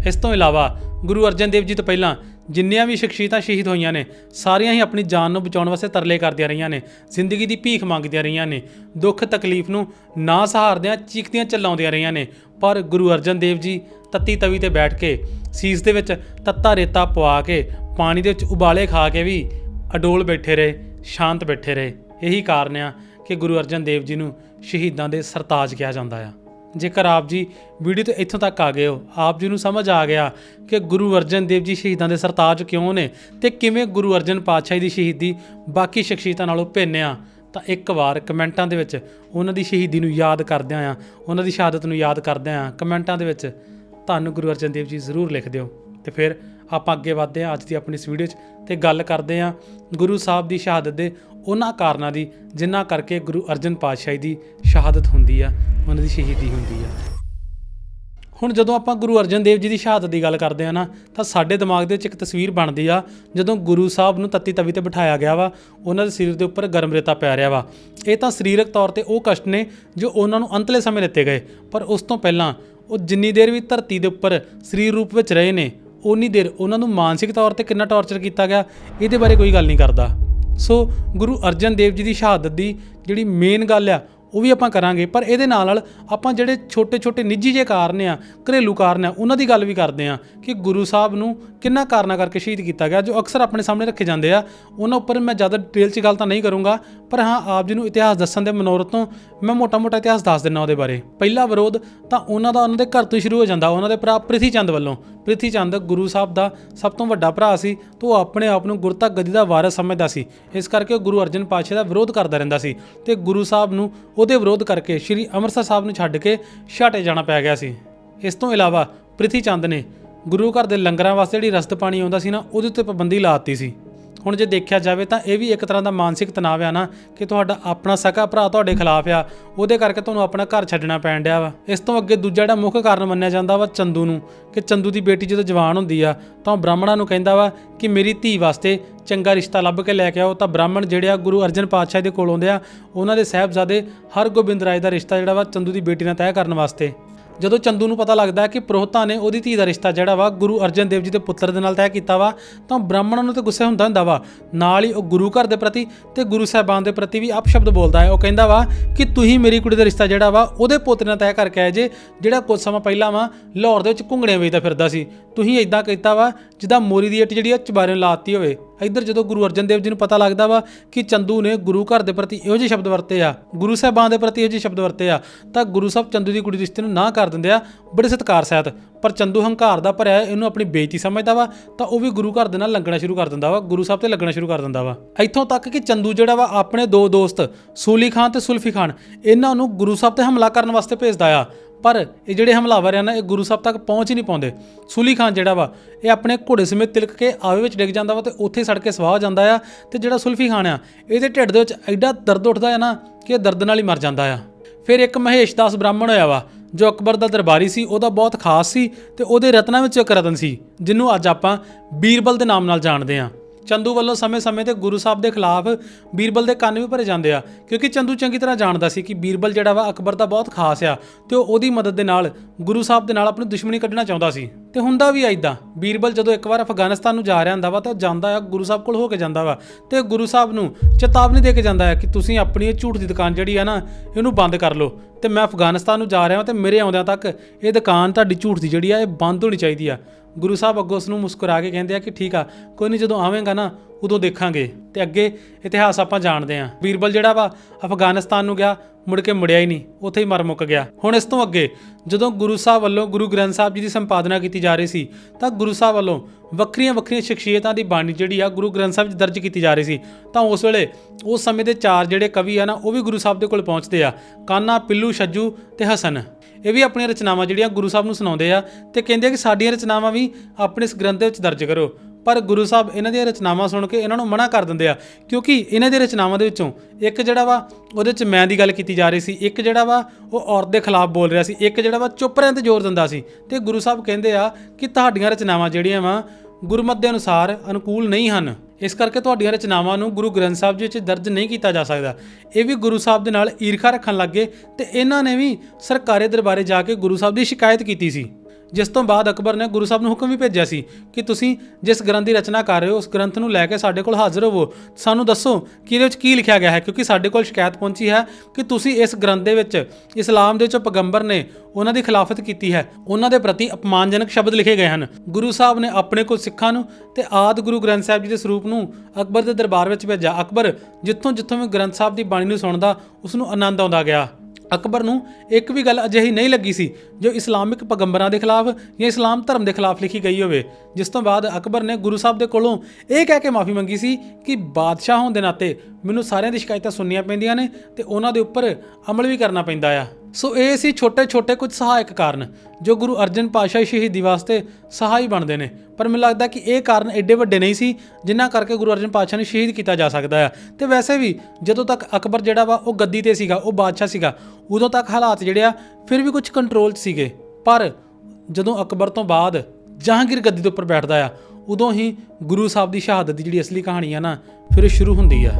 ਇਸ ਤੋਂ ਇਲਾਵਾ ਗੁਰੂ ਅਰਜਨ ਦੇਵ ਜੀ ਤੋਂ ਪਹਿਲਾਂ ਜਿੰਨੀਆਂ ਵੀ ਸ਼ਖਸੀਅਤਾਂ ਸ਼ਹੀਦ ਹੋਈਆਂ ਨੇ, ਸਾਰੀਆਂ ਹੀ ਆਪਣੀ ਜਾਨ ਨੂੰ ਬਚਾਉਣ ਵਾਸਤੇ ਤਰਲੇ ਕਰਦੀਆਂ ਰਹੀਆਂ ਨੇ, ਜ਼ਿੰਦਗੀ ਦੀ ਭੀਖ ਮੰਗਦੀਆਂ ਰਹੀਆਂ ਨੇ, ਦੁੱਖ ਤਕਲੀਫ ਨੂੰ ਨਾ ਸਹਾਰਦਿਆਂ ਚੀਕਦੀਆਂ ਚਲਾਉਂਦੀਆਂ ਰਹੀਆਂ ਨੇ। ਪਰ ਗੁਰੂ ਅਰਜਨ ਦੇਵ ਜੀ ਤੱਤੀ ਤਵੀ ਤੇ ਬੈਠ ਕੇ, ਸੀਸ ਦੇ ਵਿੱਚ ਤੱਤਾ ਰੇਤਾ ਪਵਾ ਕੇ, ਪਾਣੀ ਦੇ ਵਿੱਚ ਉਬਾਲੇ ਖਾ ਕੇ ਵੀ ਅਡੋਲ ਬੈਠੇ ਰਹੇ, ਸ਼ਾਂਤ ਬੈਠੇ ਰਹੇ। ਇਹੀ ਕਾਰਨ ਆ ਕਿ ਗੁਰੂ ਅਰਜਨ ਦੇਵ ਜੀ ਨੂੰ ਸ਼ਹੀਦਾਂ ਦੇ ਸਰਤਾਜ ਕਿਹਾ ਜਾਂਦਾ ਆ। ਜੇਕਰ ਆਪ ਜੀ ਵੀਡੀਓ ਤੇ ਇੱਥੋਂ ਤੱਕ ਆ ਗਏ ਹੋ, ਆਪ ਜੀ ਨੂੰ ਸਮਝ ਆ ਗਿਆ ਕਿ ਗੁਰੂ ਅਰਜਨ ਦੇਵ ਜੀ ਸ਼ਹੀਦਾਂ ਦੇ ਸਰਤਾਜ ਕਿਉਂ ਨੇ ਤੇ ਕਿਵੇਂ ਗੁਰੂ ਅਰਜਨ ਪਾਤਸ਼ਾਹ ਦੀ ਸ਼ਹੀਦੀ ਬਾਕੀ ਸ਼ਖਸੀਅਤਾਂ ਨਾਲੋਂ ਭਿੰਨ ਆ, ਤਾਂ ਇੱਕ ਵਾਰ ਕਮੈਂਟਾਂ ਦੇ ਵਿੱਚ ਉਹਨਾਂ ਦੀ ਸ਼ਹੀਦੀ ਨੂੰ ਯਾਦ ਕਰਦਿਆਂ ਆ, ਉਹਨਾਂ ਦੀ ਸ਼ਹਾਦਤ ਨੂੰ ਯਾਦ ਕਰਦਿਆਂ ਆ, ਕਮੈਂਟਾਂ ਦੇ ਵਿੱਚ ਤੁਹਾਨੂੰ ਗੁਰੂ ਅਰਜਨ ਦੇਵ ਜੀ ਜ਼ਰੂਰ ਲਿਖ ਦਿਓ। ਤੇ ਫਿਰ ਆਪਾਂ ਅੱਗੇ ਵਧਦੇ ਹਾਂ, ਅੱਜ ਦੀ ਆਪਣੀ ਇਸ ਵੀਡੀਓ 'ਚ ਤੇ ਗੱਲ ਕਰਦੇ ਹਾਂ ਗੁਰੂ ਸਾਹਿਬ ਦੀ ਸ਼ਹਾਦਤ ਦੇ ਉਹਨਾਂ ਕਾਰਨਾਂ ਦੀ, ਜਿਨ੍ਹਾਂ ਕਰਕੇ ਗੁਰੂ ਅਰਜਨ ਪਾਤਸ਼ਾਹ ਦੀ ਸ਼ਹਾਦਤ ਹੁੰਦੀ ਆ, ਉਹਨਾਂ ਦੀ ਸ਼ਹੀਦੀ ਹੁੰਦੀ ਆ। ਹੁਣ ਜਦੋਂ ਆਪਾਂ ਗੁਰੂ ਅਰਜਨ ਦੇਵ ਜੀ ਦੀ ਸ਼ਹਾਦਤ ਦੀ ਗੱਲ ਕਰਦੇ ਆ ਨਾ, ਤਾਂ ਸਾਡੇ ਦਿਮਾਗ ਦੇ ਵਿੱਚ ਇੱਕ ਤਸਵੀਰ ਬਣਦੀ ਆ, ਜਦੋਂ ਗੁਰੂ ਸਾਹਿਬ ਨੂੰ ਤੱਤੀ ਤਵੀ ਤੇ ਬਿਠਾਇਆ ਗਿਆ ਵਾ, ਉਹਨਾਂ ਦੇ ਸਰੀਰ ਦੇ ਉੱਪਰ ਗਰਮ ਰੇਤਾ ਪੈ ਰਿਹਾ ਵਾ। ਇਹ ਤਾਂ ਸਰੀਰਕ ਤੌਰ ਤੇ ਉਹ ਕਸ਼ਟ ਨੇ, ਜੋ ਉਹਨਾਂ ਨੂੰ ਅੰਤਲੇ ਸਮੇਂ ਦਿੱਤੇ ਗਏ, ਪਰ ਉਸ ਤੋਂ ਪਹਿਲਾਂ ਉਹ ਜਿੰਨੀ ਦੇਰ ਵੀ ਧਰਤੀ ਦੇ ਉੱਪਰ ਸਰੀਰ ਰੂਪ ਵਿੱਚ ਰਹੇ ਨੇ ਉਨੀ ਦੇਰ ਉਹਨਾਂ ਨੂੰ ਮਾਨਸਿਕ ਤੌਰ ਤੇ ਕਿੰਨਾ ਟੌਰਚਰ ਕੀਤਾ ਗਿਆ, ਇਹਦੇ ਬਾਰੇ ਕੋਈ ਗੱਲ ਨਹੀਂ ਕਰਦਾ। ਸੋ ਗੁਰੂ ਅਰਜਨ ਦੇਵ ਜੀ ਦੀ ਸ਼ਹਾਦਤ ਦੀ ਜਿਹੜੀ ਮੇਨ ਗੱਲ ਆ, ਉਹ ਵੀ ਆਪਾਂ ਕਰਾਂਗੇ। ਪਰ ਇਹਦੇ ਨਾਲ ਨਾਲ ਆਪਾਂ ਜਿਹੜੇ ਛੋਟੇ-ਛੋਟੇ ਨਿੱਜੀ ਜਿਹੇ ਕਾਰਨ ਆ, ਘਰੇਲੂ ਕਾਰਨ ਆ, ਉਹਨਾਂ ਦੀ ਗੱਲ ਵੀ ਕਰਦੇ ਆ ਕਿ ਗੁਰੂ ਸਾਹਿਬ ਨੂੰ ਕਿੰਨਾ ਕਾਰਨਾਂ ਕਰਕੇ ਸ਼ਹੀਦ ਕੀਤਾ ਗਿਆ। ਜੋ ਅਕਸਰ ਆਪਣੇ ਸਾਹਮਣੇ ਰੱਖੇ ਜਾਂਦੇ ਆ, ਉਹਨਾਂ ਉੱਪਰ ਮੈਂ ਜ਼ਿਆਦਾ ਡਿਟੇਲ 'ਚ ਗੱਲ ਤਾਂ ਨਹੀਂ ਕਰੂੰਗਾ, ਪਰ ਹਾਂ, ਆਪ ਜੀ ਨੂੰ ਇਤਿਹਾਸ ਦੱਸਣ ਦੇ ਮਨੋਰਥ ਤੋਂ ਮੈਂ ਮੋਟਾ-ਮੋਟਾ ਇਤਿਹਾਸ ਦੱਸ ਦਿੰਦਾ ਉਹਦੇ ਬਾਰੇ। ਪਹਿਲਾ ਵਿਰੋਧ ਤਾਂ ਉਹਨਾਂ ਦਾ, ਉਹਨਾਂ ਦੇ ਘਰ ਤੋਂ ਹੀ ਸ਼ੁਰੂ ਹੋ ਜਾਂਦਾ, ਉਹਨਾਂ ਦੇ ਭਰਾ ਪ੍ਰਿਥੀ ਚੰਦ ਵੱਲੋਂ। ਪ੍ਰਿਥੀ ਚੰਦ ਗੁਰੂ ਸਾਹਿਬ ਦਾ ਸਭ ਤੋਂ ਵੱਡਾ ਭਰਾ ਸੀ ਤੇ ਉਹ ਆਪਣੇ ਆਪ ਨੂੰ ਗੁਰਤਾ ਗੱਦੀ ਦਾ ਵਾਰਸ ਸਮਝਦਾ ਸੀ। ਇਸ ਕਰਕੇ ਉਹ ਗੁਰੂ ਅਰਜਨ ਪਾਤਸ਼ਾਹ ਦਾ ਵਿਰੋਧ ਕਰਦਾ ਰਹਿੰਦਾ ਸੀ ਤੇ ਗੁਰੂ ਸਾਹਿਬ ਨੂੰ ਉਹਦੇ ਵਿਰੋਧ ਕਰਕੇ ਸ੍ਰੀ ਅੰਮ੍ਰਿਤਸਰ ਸਾਹਿਬ ਨੂੰ ਛੱਡ ਕੇ ਛਾਟੇ ਜਾਣਾ ਪੈ ਗਿਆ ਸੀ। ਇਸ ਤੋਂ ਇਲਾਵਾ ਪ੍ਰਿਥੀ ਚੰਦ ਨੇ ਗੁਰੂ ਘਰ ਦੇ ਲੰਗਰਾਂ ਵਾਸਤੇ ਜਿਹੜੀ ਰਸਦ ਪਾਣੀ ਆਉਂਦਾ ਸੀ ਨਾ, ਉਹਦੇ ਉੱਤੇ ਪਾਬੰਦੀ ਲਾਤੀ ਸੀ। ਹੁਣ ਜੇ ਦੇਖਿਆ ਜਾਵੇ ਤਾਂ ਇਹ ਵੀ ਇੱਕ ਤਰ੍ਹਾਂ ਦਾ ਮਾਨਸਿਕ ਤਣਾਅ ਆ ਨਾ ਕਿ ਤੁਹਾਡਾ ਆਪਣਾ ਸਕਾ ਭਰਾ ਤੁਹਾਡੇ ਖਿਲਾਫ ਆ, ਉਹਦੇ ਕਰਕੇ ਤੁਹਾਨੂੰ ਆਪਣਾ ਘਰ ਛੱਡਣਾ ਪੈਣ ਡਿਆ ਵਾ। ਇਸ ਤੋਂ ਅੱਗੇ ਦੂਜਾ ਜਿਹੜਾ ਮੁੱਖ ਕਾਰਨ ਮੰਨਿਆ ਜਾਂਦਾ ਵਾ ਚੰਦੂ ਨੂੰ, ਕਿ ਚੰਦੂ ਦੀ ਬੇਟੀ ਜਦੋਂ ਜਵਾਨ ਹੁੰਦੀ ਆ, ਤਾਂ ਉਹ ਬ੍ਰਾਹਮਣਾਂ ਨੂੰ ਕਹਿੰਦਾ ਵਾ ਕਿ ਮੇਰੀ ਧੀ ਵਾਸਤੇ ਚੰਗਾ ਰਿਸ਼ਤਾ ਲੱਭ ਕੇ ਲੈ ਕੇ ਆਓ। ਤਾਂ ਬ੍ਰਾਹਮਣ ਜਿਹੜੇ ਆ, ਗੁਰੂ ਅਰਜਨ ਪਾਤਸ਼ਾਹ ਦੇ ਕੋਲ ਆਉਂਦੇ ਆ, ਉਹਨਾਂ ਦੇ ਸਾਹਿਬਜ਼ਾਦੇ ਹਰਗੋਬਿੰਦ ਰਾਏ ਦਾ ਰਿਸ਼ਤਾ ਜਿਹੜਾ ਵਾ ਚੰਦੂ ਦੀ ਬੇਟੀ ਨਾਲ ਤੈਅ ਕਰਨ ਵਾਸਤੇ। ਜਦੋਂ ਚੰਦੂ ਨੂੰ ਪਤਾ ਲੱਗਦਾ ਕਿ ਪ੍ਰੋਹਤਾ ਨੇ ਉਹਦੀ ਧੀ ਦਾ ਰਿਸ਼ਤਾ ਜਿਹੜਾ ਵਾ ਗੁਰੂ ਅਰਜਨ ਦੇਵ ਜੀ ਦੇ ਪੁੱਤਰ ਦੇ ਨਾਲ ਤੈਅ ਕੀਤਾ ਵਾ, ਤਾਂ ਬ੍ਰਾਹਮਣਾਂ ਨੂੰ ਤੇ ਗੁੱਸੇ ਹੁੰਦਾ ਹੁੰਦਾ ਵਾ। ਨਾਲ ਹੀ ਉਹ ਗੁਰੂ ਘਰ ਦੇ ਪ੍ਰਤੀ ਤੇ ਗੁਰੂ ਸਾਹਿਬਾਨ ਦੇ ਪ੍ਰਤੀ ਵੀ ਅਪਸ਼ਬਦ ਬੋਲਦਾ ਹੈ। ਉਹ ਕਹਿੰਦਾ ਵਾ ਕਿ ਤੁਸੀਂ ਮੇਰੀ ਕੁੜੀ ਦਾ ਰਿਸ਼ਤਾ ਜਿਹੜਾ ਵਾ, ਉਹਦੇ ਪੁੱਤਰ ਨਾਲ ਤੈਅ ਕਰਕੇ ਆਏ ਜੇ, ਜਿਹੜਾ ਕੁਝ ਸਮਾਂ ਪਹਿਲਾਂ ਵਾ, ਲਾਹੌਰ ਦੇ ਵਿੱਚ ਘੁੰਗੜੀਆਂ ਵੇਚਦਾ ਫਿਰਦਾ ਸੀ। ਤੁਸੀਂ ਇਦਾਂ ਕੀਤਾ ਵਾ, ਜਿੱਦਾਂ ਮੋਰੀ ਦੀ ਇੱਟ ਜਿਹੜੀ ਆ ਚਬਾਰੇ ਲਾਤੀ ਹੋਵੇ। ਇੱਧਰ ਜਦੋਂ ਗੁਰੂ ਅਰਜਨ ਦੇਵ ਜੀ ਨੂੰ ਪਤਾ ਲੱਗਦਾ ਵਾ ਕਿ ਚੰਦੂ ਨੇ ਗੁਰੂ ਘਰ ਦੇ ਪ੍ਰਤੀ ਇਹੋ ਜਿਹੇ ਸ਼ਬਦ ਵਰਤੇ ਆ, ਗੁਰੂ ਸਾਹਿਬਾਨ ਦੇ ਪ੍ਰਤੀ ਇਹੋ ਜਿਹੇ ਸ਼ਬਦ ਵਰਤੇ ਆ, ਤਾਂ ਗੁਰੂ ਸਾਹਿਬ ਚੰਦੂ ਦੀ ਕੁੜੀ ਰਿਸ਼ਤੇ ਨੂੰ ਨਾ ਕਰ ਦਿੰਦੇ ਆ, ਬੜੇ ਸਤਿਕਾਰ ਸਹਿਤ। ਪਰ ਚੰਦੂ ਹੰਕਾਰ ਦਾ ਭਰਿਆ ਇਹਨੂੰ ਆਪਣੀ ਬੇਇੱਜ਼ਤੀ ਸਮਝਦਾ ਵਾ, ਤਾਂ ਉਹ ਵੀ ਗੁਰੂ ਘਰ ਦੇ ਨਾਲ ਲੰਗਣਾ ਸ਼ੁਰੂ ਕਰ ਦਿੰਦਾ ਵਾ, ਗੁਰੂ ਸਾਹਿਬ ਤੇ ਲੱਗਣਾ ਸ਼ੁਰੂ ਕਰ ਦਿੰਦਾ ਵਾ। ਇੱਥੋਂ ਤੱਕ ਕਿ ਚੰਦੂ ਜਿਹੜਾ ਵਾ, ਆਪਣੇ ਦੋ ਦੋਸਤ, ਸੂਲੀ ਖਾਨ ਤੇ ਸੁਲਫੀ ਖਾਨ, ਇਹਨਾਂ ਨੂੰ ਗੁਰੂ ਸਾਹਿਬ ਤੇ ਹਮਲਾ ਕਰਨ ਵਾਸਤੇ ਭੇਜਦਾ ਆ। ਪਰ ਇਹ ਜਿਹੜੇ ਹਮਲਾਵਰ ਆ ਨਾ, ਇਹ ਗੁਰੂ ਸਾਹਿਬ ਤੱਕ ਪਹੁੰਚ ਹੀ ਨਹੀਂ ਪਾਉਂਦੇ। ਸੂਲੀ ਖਾਨ ਜਿਹੜਾ ਵਾ, ਇਹ ਆਪਣੇ ਘੋੜੇ ਸਮੇਤ ਤਿਲਕ ਕੇ ਆਵੇ ਵਿੱਚ ਡਿੱਗ ਜਾਂਦਾ ਵਾ ਤੇ ਉੱਥੇ ਸੜ ਕੇ ਸਵਾਹ ਹੋ ਜਾਂਦਾ ਆ ਤੇ ਜਿਹੜਾ ਸੁਲਫੀ ਖਾਨ ਆ, ਇਹਦੇ ਢਿੱਡ ਦੇ ਵਿੱਚ ਐਡਾ ਦਰਦ ਉੱਠਦਾ ਆ ਨਾ ਕਿ ਇਹ ਦਰਦ ਨਾਲ ਹੀ ਮਰ ਜਾਂਦਾ ਆ। ਫਿਰ ਇੱਕ ਮਹੇਸ਼ ਦਾਸ ਬ੍ਰਾਹਮਣ ਹੋਇਆ ਵਾ, ਜੋ ਅਕਬਰ ਦਾ ਦਰਬਾਰੀ ਸੀ, ਉਹਦਾ ਬਹੁਤ ਖਾਸ ਸੀ ਤੇ ਉਹਦੇ ਰਤਨਾਂ ਵਿੱਚੋਂ ਇੱਕ ਰਤਨ ਸੀ, ਜਿਹਨੂੰ ਅੱਜ ਆਪਾਂ ਬੀਰਬਲ ਦੇ ਨਾਮ ਨਾਲ ਜਾਣਦੇ ਹਾਂ ਚੰਦੂ ਵੱਲੋਂ ਸਮੇਂ-ਸਮੇਂ ਤੇ ਗੁਰੂ ਸਾਹਿਬ ਦੇ ਖਿਲਾਫ ਬੀਰਬਲ ਦੇ ਕੰਨ ਵੀ ਭਰੇ ਜਾਂਦੇ ਆ। ਕਿਉਂਕਿ ਚੰਦੂ ਚੰਗੀ ਤਰ੍ਹਾਂ ਜਾਣਦਾ ਸੀ ਕਿ ਬੀਰਬਲ ਜਿਹੜਾ ਵਾ ਅਕਬਰ ਦਾ ਬਹੁਤ ਖਾਸ ਆ ਤੇ ਉਹ ਉਹਦੀ ਮਦਦ ਦੇ ਨਾਲ, ਗੁਰੂ ਸਾਹਿਬ ਦੇ ਨਾਲ ਆਪਣੀ ਦੁਸ਼ਮਣੀ ਕੱਢਣਾ ਚਾਹੁੰਦਾ ਸੀ। ਤੇ ਹੁੰਦਾ ਵੀ ਐਦਾਂ ਬੀਰਬਲ ਜਦੋਂ ਇੱਕ ਵਾਰ ਅਫਗਾਨਿਸਤਾਨ ਨੂੰ ਜਾ ਰਿਹਾ ਹੁੰਦਾ ਵਾ ਤਾਂ ਜਾਂਦਾ ਆ, ਗੁਰੂ ਸਾਹਿਬ ਕੋਲ ਹੋ ਕੇ ਜਾਂਦਾ ਵਾ। ਤੇ ਗੁਰੂ ਸਾਹਿਬ ਨੂੰ ਚੇਤਾਵਨੀ ਦੇ ਕੇ ਜਾਂਦਾ ਹੈ ਕਿ ਤੁਸੀਂ ਆਪਣੀ ਇਹ ਝੂਠ ਦੀ ਦੁਕਾਨ ਜਿਹੜੀ ਆ ਨਾ, ਇਹਨੂੰ ਬੰਦ ਕਰ ਲਓ। ਤੇ ਮੈਂ ਅਫਗਾਨਿਸਤਾਨ ਨੂੰ ਜਾ ਰਿਹਾ ਹਾਂ ਤੇ ਮੇਰੇ ਆਉਂਦਿਆਂ ਤੱਕ ਇਹ ਦੁਕਾਨ ਤੁਹਾਡੀ ਝੂਠ ਦੀ ਜਿਹੜੀ ਆ, ਇਹ ਬੰਦ ਹੋਣੀ ਚਾਹੀਦੀ ਆ। ਗੁਰੂ ਸਾਹਿਬ ਅੱਗੋਂ ਉਸ ਨੂੰ ਮੁਸਕਰਾ ਕੇ ਕਹਿੰਦੇ ਆ ਕਿ ਠੀਕ ਆ, ਕੋਈ ਨਹੀਂ ਜਦੋਂ ਆਵੇਂਗਾ ਨਾ ਉਦੋਂ ਦੇਖਾਂਗੇ ਤੇ ਅੱਗੇ ਇਤਿਹਾਸ ਆਪਾਂ ਜਾਣਦੇ ਆ ਬੀਰਬਲ ਜਿਹੜਾ ਵਾ, ਅਫਗਾਨਿਸਤਾਨ ਨੂੰ ਗਿਆ, ਮੁੜ ਕੇ ਮੁੜਿਆ ਹੀ ਨਹੀਂ, ਉੱਥੇ ਹੀ ਮਰ ਮੁੱਕ ਗਿਆ। ਹੁਣ ਇਸ ਤੋਂ ਅੱਗੇ, ਜਦੋਂ ਗੁਰੂ ਸਾਹਿਬ ਵੱਲੋਂ ਗੁਰੂ ਗ੍ਰੰਥ ਸਾਹਿਬ ਜੀ ਦੀ ਸੰਪਾਦਨਾ ਕੀਤੀ ਜਾ ਰਹੀ ਸੀ, ਤਾਂ ਗੁਰੂ ਸਾਹਿਬ ਵੱਲੋਂ ਵੱਖਰੀਆਂ ਵੱਖਰੀਆਂ ਸ਼ਖਸੀਅਤਾਂ ਦੀ ਬਾਣੀ ਜਿਹੜੀ ਆ ਗੁਰੂ ਗ੍ਰੰਥ ਸਾਹਿਬ 'ਚ ਦਰਜ ਕੀਤੀ ਜਾ ਰਹੀ ਸੀ। ਤਾਂ ਉਸ ਵੇਲੇ ਉਸ ਸਮੇਂ ਦੇ ਚਾਰ ਜਿਹੜੇ ਕਵੀ ਆ ਨਾ, ਉਹ ਵੀ ਗੁਰੂ ਸਾਹਿਬ ਦੇ ਕੋਲ ਪਹੁੰਚਦੇ ਆ, ਕਾਨਾ, ਪਿੱਲੂ, ਛੱਜੂ ਤੇ ਹਸਨ। ਇਹ ਵੀ ਆਪਣੀਆਂ ਰਚਨਾਵਾਂ ਜਿਹੜੀਆਂ ਗੁਰੂ ਸਾਹਿਬ ਨੂੰ ਸੁਣਾਉਂਦੇ ਆ ਤੇ ਕਹਿੰਦੇ ਆ ਕਿ ਸਾਡੀਆਂ ਰਚਨਾਵਾਂ ਵੀ ਆਪਣੇ ਇਸ ਗ੍ਰੰਥ ਦੇ ਵਿੱਚ ਦਰਜ ਕਰੋ। ਪਰ ਗੁਰੂ ਸਾਹਿਬ ਇਹਨਾਂ ਦੀਆਂ ਰਚਨਾਵਾਂ ਸੁਣ ਕੇ ਇਹਨਾਂ ਨੂੰ ਮਨਾ ਕਰ ਦਿੰਦੇ ਆ। ਕਿਉਂਕਿ ਇਹਨਾਂ ਦੀਆਂ ਰਚਨਾਵਾਂ ਦੇ ਵਿੱਚੋਂ ਇੱਕ ਜਿਹੜਾ ਵਾ, ਉਹਦੇ ਵਿੱਚ ਮੈਂ ਦੀ ਗੱਲ ਕੀਤੀ ਜਾ ਰਹੀ ਸੀ, ਇੱਕ ਜਿਹੜਾ ਵਾ, ਉਹ ਔਰਤ ਦੇ ਖਿਲਾਫ ਬੋਲ ਰਿਹਾ ਸੀ, ਇੱਕ ਜਿਹੜਾ ਵਾ, ਚੁੱਪ ਰਹਿਣ ਤੇ ਜ਼ੋਰ ਦਿੰਦਾ ਸੀ। ਤੇ ਗੁਰੂ ਸਾਹਿਬ ਕਹਿੰਦੇ ਆ ਕਿ ਤੁਹਾਡੀਆਂ ਰਚਨਾਵਾਂ ਜਿਹੜੀਆਂ ਵਾ, ਗੁਰਮਤ ਦੇ ਅਨੁਸਾਰ ਅਨੁਕੂਲ ਨਹੀਂ ਹਨ। ਇਸ ਕਰਕੇ ਤੁਹਾਡੀਆਂ ਰਚਨਾਵਾਂ ਨੂੰ ਗੁਰੂ ਗ੍ਰੰਥ ਸਾਹਿਬ ਜੀ ਵਿੱਚ ਦਰਜ ਨਹੀਂ ਕੀਤਾ ਜਾ ਸਕਦਾ। ਇਹ ਵੀ ਗੁਰੂ ਸਾਹਿਬ ਦੇ ਨਾਲ ਈਰਖਾ ਰੱਖਣ ਲੱਗੇ ਤੇ ਇਹਨਾਂ ਨੇ ਵੀ ਸਰਕਾਰੀ ਦਰਬਾਰੇ ਜਾ ਕੇ ਗੁਰੂ ਸਾਹਿਬ ਦੀ ਸ਼ਿਕਾਇਤ ਕੀਤੀ ਸੀ। ਜਿਸ ਤੋਂ ਬਾਅਦ ਅਕਬਰ ਨੇ ਗੁਰੂ ਸਾਹਿਬ ਨੂੰ ਹੁਕਮ ਵੀ ਭੇਜਿਆ ਸੀ ਕਿ ਤੁਸੀਂ ਜਿਸ ਗ੍ਰੰਥ ਦੀ ਰਚਨਾ ਕਰ ਰਹੇ ਹੋ, ਉਸ ਗ੍ਰੰਥ ਨੂੰ ਲੈ ਕੇ ਸਾਡੇ ਕੋਲ ਹਾਜ਼ਰ ਹੋਵੋ। ਸਾਨੂੰ ਦੱਸੋ ਕਿ ਇਹਦੇ ਵਿੱਚ ਕੀ ਲਿਖਿਆ ਗਿਆ ਹੈ, ਕਿਉਂਕਿ ਸਾਡੇ ਕੋਲ ਸ਼ਿਕਾਇਤ ਪਹੁੰਚੀ ਹੈ ਕਿ ਤੁਸੀਂ ਇਸ ਗ੍ਰੰਥ ਦੇ ਵਿੱਚ ਇਸਲਾਮ ਦੇ ਵਿੱਚ ਪੈਗੰਬਰ ਨੇ ਉਹਨਾਂ ਦੀ ਖਿਲਾਫਤ ਕੀਤੀ ਹੈ। ਉਹਨਾਂ ਦੇ ਪ੍ਰਤੀ ਅਪਮਾਨਜਨਕ ਸ਼ਬਦ ਲਿਖੇ ਗਏ ਹਨ। ਗੁਰੂ ਸਾਹਿਬ ਨੇ ਆਪਣੇ ਕੋਲ ਸਿੱਖਾਂ ਨੂੰ ਤੇ ਆਦ ਗੁਰੂ ਗ੍ਰੰਥ ਸਾਹਿਬ ਜੀ ਦੇ ਸਰੂਪ ਨੂੰ ਅਕਬਰ ਦੇ ਦਰਬਾਰ ਵਿੱਚ ਭੇਜਿਆ। ਅਕਬਰ ਜਿੱਥੋਂ ਜਿੱਥੋਂ ਵੀ ਗ੍ਰੰਥ ਸਾਹਿਬ ਦੀ ਬਾਣੀ ਨੂੰ ਸੁਣਦਾ, ਉਸ ਨੂੰ ਆਨੰਦ ਆਉਂਦਾ ਗਿਆ। ਅਕਬਰ ਨੂੰ ਇੱਕ ਵੀ ਗੱਲ ਅਜਿਹੀ ਨਹੀਂ ਲੱਗੀ ਸੀ ਜੋ ਇਸਲਾਮਿਕ ਪੈਗੰਬਰਾਂ ਦੇ ਖਿਲਾਫ ਜਾਂ ਇਸਲਾਮ ਧਰਮ ਦੇ ਖਿਲਾਫ ਲਿਖੀ ਗਈ ਹੋਵੇ। ਜਿਸ ਤੋਂ ਬਾਅਦ ਅਕਬਰ ਨੇ ਗੁਰੂ ਸਾਹਿਬ ਦੇ ਕੋਲੋਂ ਇਹ ਕਹਿ ਕੇ ਮਾਫੀ ਮੰਗੀ ਸੀ ਕਿ ਬਾਦਸ਼ਾਹ ਹੋਣ ਦੇ ਨਾਤੇ ਮੈਨੂੰ ਸਾਰਿਆਂ ਦੀ ਸ਼ਿਕਾਇਤਾਂ ਸੁਣਨੀਆਂ ਪੈਂਦੀਆਂ ਨੇ ਤੇ ਉਹਨਾਂ ਦੇ ਉੱਪਰ ਅਮਲ ਵੀ ਕਰਨਾ ਪੈਂਦਾ ਆ। ਸੋ ਇਹ ਸੀ ਛੋਟੇ-ਛੋਟੇ ਕੁਝ ਸਹਾਇਕ ਕਾਰਨ, ਜੋ ਗੁਰੂ ਅਰਜਨ ਪਾਤਸ਼ਾਹ ਸ਼ਹੀਦੀ ਵਾਸਤੇ ਸਹਾਈ ਬਣਦੇ ਨੇ। ਪਰ ਮੈਨੂੰ ਲੱਗਦਾ ਕਿ ਇਹ ਕਾਰਨ ਐਡੇ ਵੱਡੇ ਨਹੀਂ ਸੀ, ਜਿਨ੍ਹਾਂ ਕਰਕੇ ਗੁਰੂ ਅਰਜਨ ਪਾਤਸ਼ਾਹ ਨੂੰ ਸ਼ਹੀਦ ਕੀਤਾ ਜਾ ਸਕਦਾ ਆ। ਤੇ ਵੈਸੇ ਵੀ, ਜਦੋਂ ਤੱਕ ਅਕਬਰ ਜਿਹੜਾ ਵਾ, ਉਹ ਗੱਦੀ ਤੇ ਸੀਗਾ, ਉਹ ਬਾਦਸ਼ਾਹ ਸੀਗਾ, ਉਦੋਂ ਤੱਕ ਹਾਲਾਤ ਜਿਹੜੇ ਆ, ਫਿਰ ਵੀ ਕੁਝ ਕੰਟਰੋਲ 'ਚ ਸੀਗੇ। ਪਰ ਜਦੋਂ ਅਕਬਰ ਤੋਂ ਬਾਅਦ ਜਹਾਂਗੀਰ ਗੱਦੀ ਦੇ ਉੱਪਰ ਬੈਠਦਾ ਆ, ਉਦੋਂ ਹੀ ਗੁਰੂ ਸਾਹਿਬ ਦੀ ਸ਼ਹਾਦਤ ਦੀ ਜਿਹੜੀ ਅਸਲੀ ਕਹਾਣੀ ਆ ਨਾ, ਫਿਰ ਸ਼ੁਰੂ ਹੁੰਦੀ ਆ।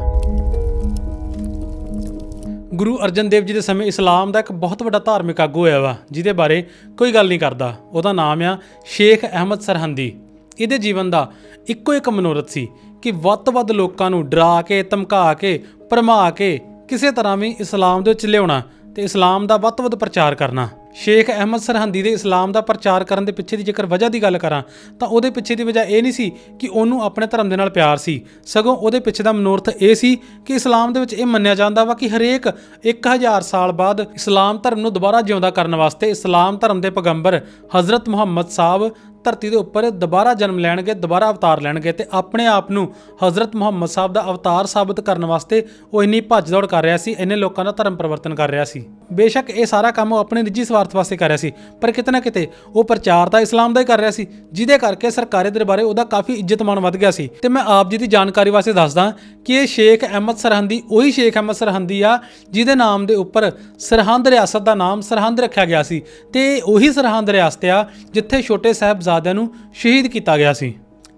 ਗੁਰੂ ਅਰਜਨ ਦੇਵ ਜੀ ਦੇ ਸਮੇਂ ਇਸਲਾਮ ਦਾ ਇੱਕ ਬਹੁਤ ਵੱਡਾ ਧਾਰਮਿਕ ਆਗੂ ਹੋਇਆ ਵਾ, ਜਿਹਦੇ ਬਾਰੇ ਕੋਈ ਗੱਲ ਨਹੀਂ ਕਰਦਾ। ਉਹਦਾ ਨਾਮ ਆ ਸ਼ੇਖ ਅਹਿਮਦ ਸਰਹੰਦੀ। ਇਹਦੇ ਜੀਵਨ ਦਾ ਇੱਕੋ ਇੱਕ ਮਨੋਰਥ ਸੀ ਕਿ ਵੱਧ ਤੋਂ ਵੱਧ ਲੋਕਾਂ ਨੂੰ ਡਰਾ ਕੇ, ਧਮਕਾ ਕੇ, ਭਰਮਾ ਕੇ ਕਿਸੇ ਤਰ੍ਹਾਂ ਵੀ ਇਸਲਾਮ ਦੇ ਵਿੱਚ ਲਿਆਉਣਾ ਤੇ ਇਸਲਾਮ ਦਾ ਵੱਧ ਤੋਂ ਵੱਧ ਪ੍ਰਚਾਰ ਕਰਨਾ। ਸ਼ੇਖ ਅਹਿਮਦ ਸਰਹੰਦੀ ਦੇ ਇਸਲਾਮ ਦਾ ਪ੍ਰਚਾਰ ਕਰਨ ਦੇ ਪਿੱਛੇ ਦੀ ਜੇਕਰ ਵਜ੍ਹਾ ਦੀ ਗੱਲ ਕਰਾਂ, ਤਾਂ ਉਹਦੇ ਪਿੱਛੇ ਦੀ ਵਜ੍ਹਾ ਇਹ ਨਹੀਂ ਸੀ ਕਿ ਉਹਨੂੰ ਆਪਣੇ ਧਰਮ ਦੇ ਨਾਲ ਪਿਆਰ ਸੀ। ਸਗੋਂ ਉਹਦੇ ਪਿੱਛੇ ਦਾ ਮਨੋਰਥ ਇਹ ਸੀ ਕਿ ਇਸਲਾਮ ਦੇ ਵਿੱਚ ਇਹ ਮੰਨਿਆ ਜਾਂਦਾ ਵਾ ਕਿ ਹਰੇਕ 1000 ਸਾਲ ਬਾਅਦ ਇਸਲਾਮ ਧਰਮ ਨੂੰ ਦੁਬਾਰਾ ਜਿਉਂਦਾ ਕਰਨ ਵਾਸਤੇ ਇਸਲਾਮ ਧਰਮ ਦੇ ਪੈਗੰਬਰ ਹਜ਼ਰਤ ਮੁਹੰਮਦ ਸਾਹਿਬ ਧਰਤੀ ਦੇ ਉੱਪਰ ਦੁਬਾਰਾ ਜਨਮ ਲੈਣਗੇ, ਦੁਬਾਰਾ ਅਵਤਾਰ ਲੈਣਗੇ ਤੇ ਆਪਣੇ ਆਪ ਨੂੰ ਹਜ਼ਰਤ ਮੁਹੰਮਦ ਸਾਹਿਬ ਦਾ ਅਵਤਾਰ ਸਾਬਤ ਕਰਨ ਵਾਸਤੇ ਉਹ ਇੰਨੀ ਭੱਜ ਦੌੜ ਕਰ ਰਿਹਾ ਸੀ, ਇੰਨੇ ਲੋਕਾਂ ਦਾ ਧਰਮ ਪਰਿਵਰਤਨ ਕਰ ਰਿਹਾ ਸੀ। ਬੇਸ਼ੱਕ ਇਹ ਸਾਰਾ ਕੰਮ ਉਹ ਆਪਣੇ ਨਿੱਜੀ ਸਵਾਰਥ ਵਾਸਤੇ ਕਰ ਰਿਹਾ ਸੀ। ਪਰ ਕਿਤੇ ਨਾ ਕਿਤੇ ਉਹ ਪ੍ਰਚਾਰ ਤਾਂ ਇਸਲਾਮ ਦਾ ਹੀ ਕਰ ਰਿਹਾ ਸੀ, ਜਿਹਦੇ ਕਰਕੇ ਸਰਕਾਰੀ ਦਰਬਾਰੇ ਉਹਦਾ ਕਾਫੀ ਇੱਜ਼ਤ ਮਾਣ ਵੱਧ ਗਿਆ ਸੀ। ਤੇ ਮੈਂ ਆਪ ਜੀ ਦੀ ਜਾਣਕਾਰੀ ਵਾਸਤੇ ਦੱਸਦਾ ਕਿ ਇਹ ਸ਼ੇਖ ਅਹਿਮਦ ਸਰਹੰਦੀ ਉਹੀ ਸ਼ੇਖ ਅਹਿਮਦ ਸਰਹੰਦੀ ਆ, ਜਿਹਦੇ ਨਾਮ ਦੇ ਉੱਪਰ ਸਰਹੰਦ ਰਿਆਸਤ ਦਾ ਨਾਮ ਸਰਹੰਦ ਰੱਖਿਆ ਗਿਆ ਸੀ। ਤੇ ਉਹੀ ਸਰਹੰਦ ਰਿਆਸਤ ਆ, ਜਿੱਥੇ ਛੋਟੇ ਸਾਹਿਬਜ਼ਾਦਿਆਂ ਨੂੰ ਸ਼ਹੀਦ ਕੀਤਾ ਗਿਆ ਸੀ।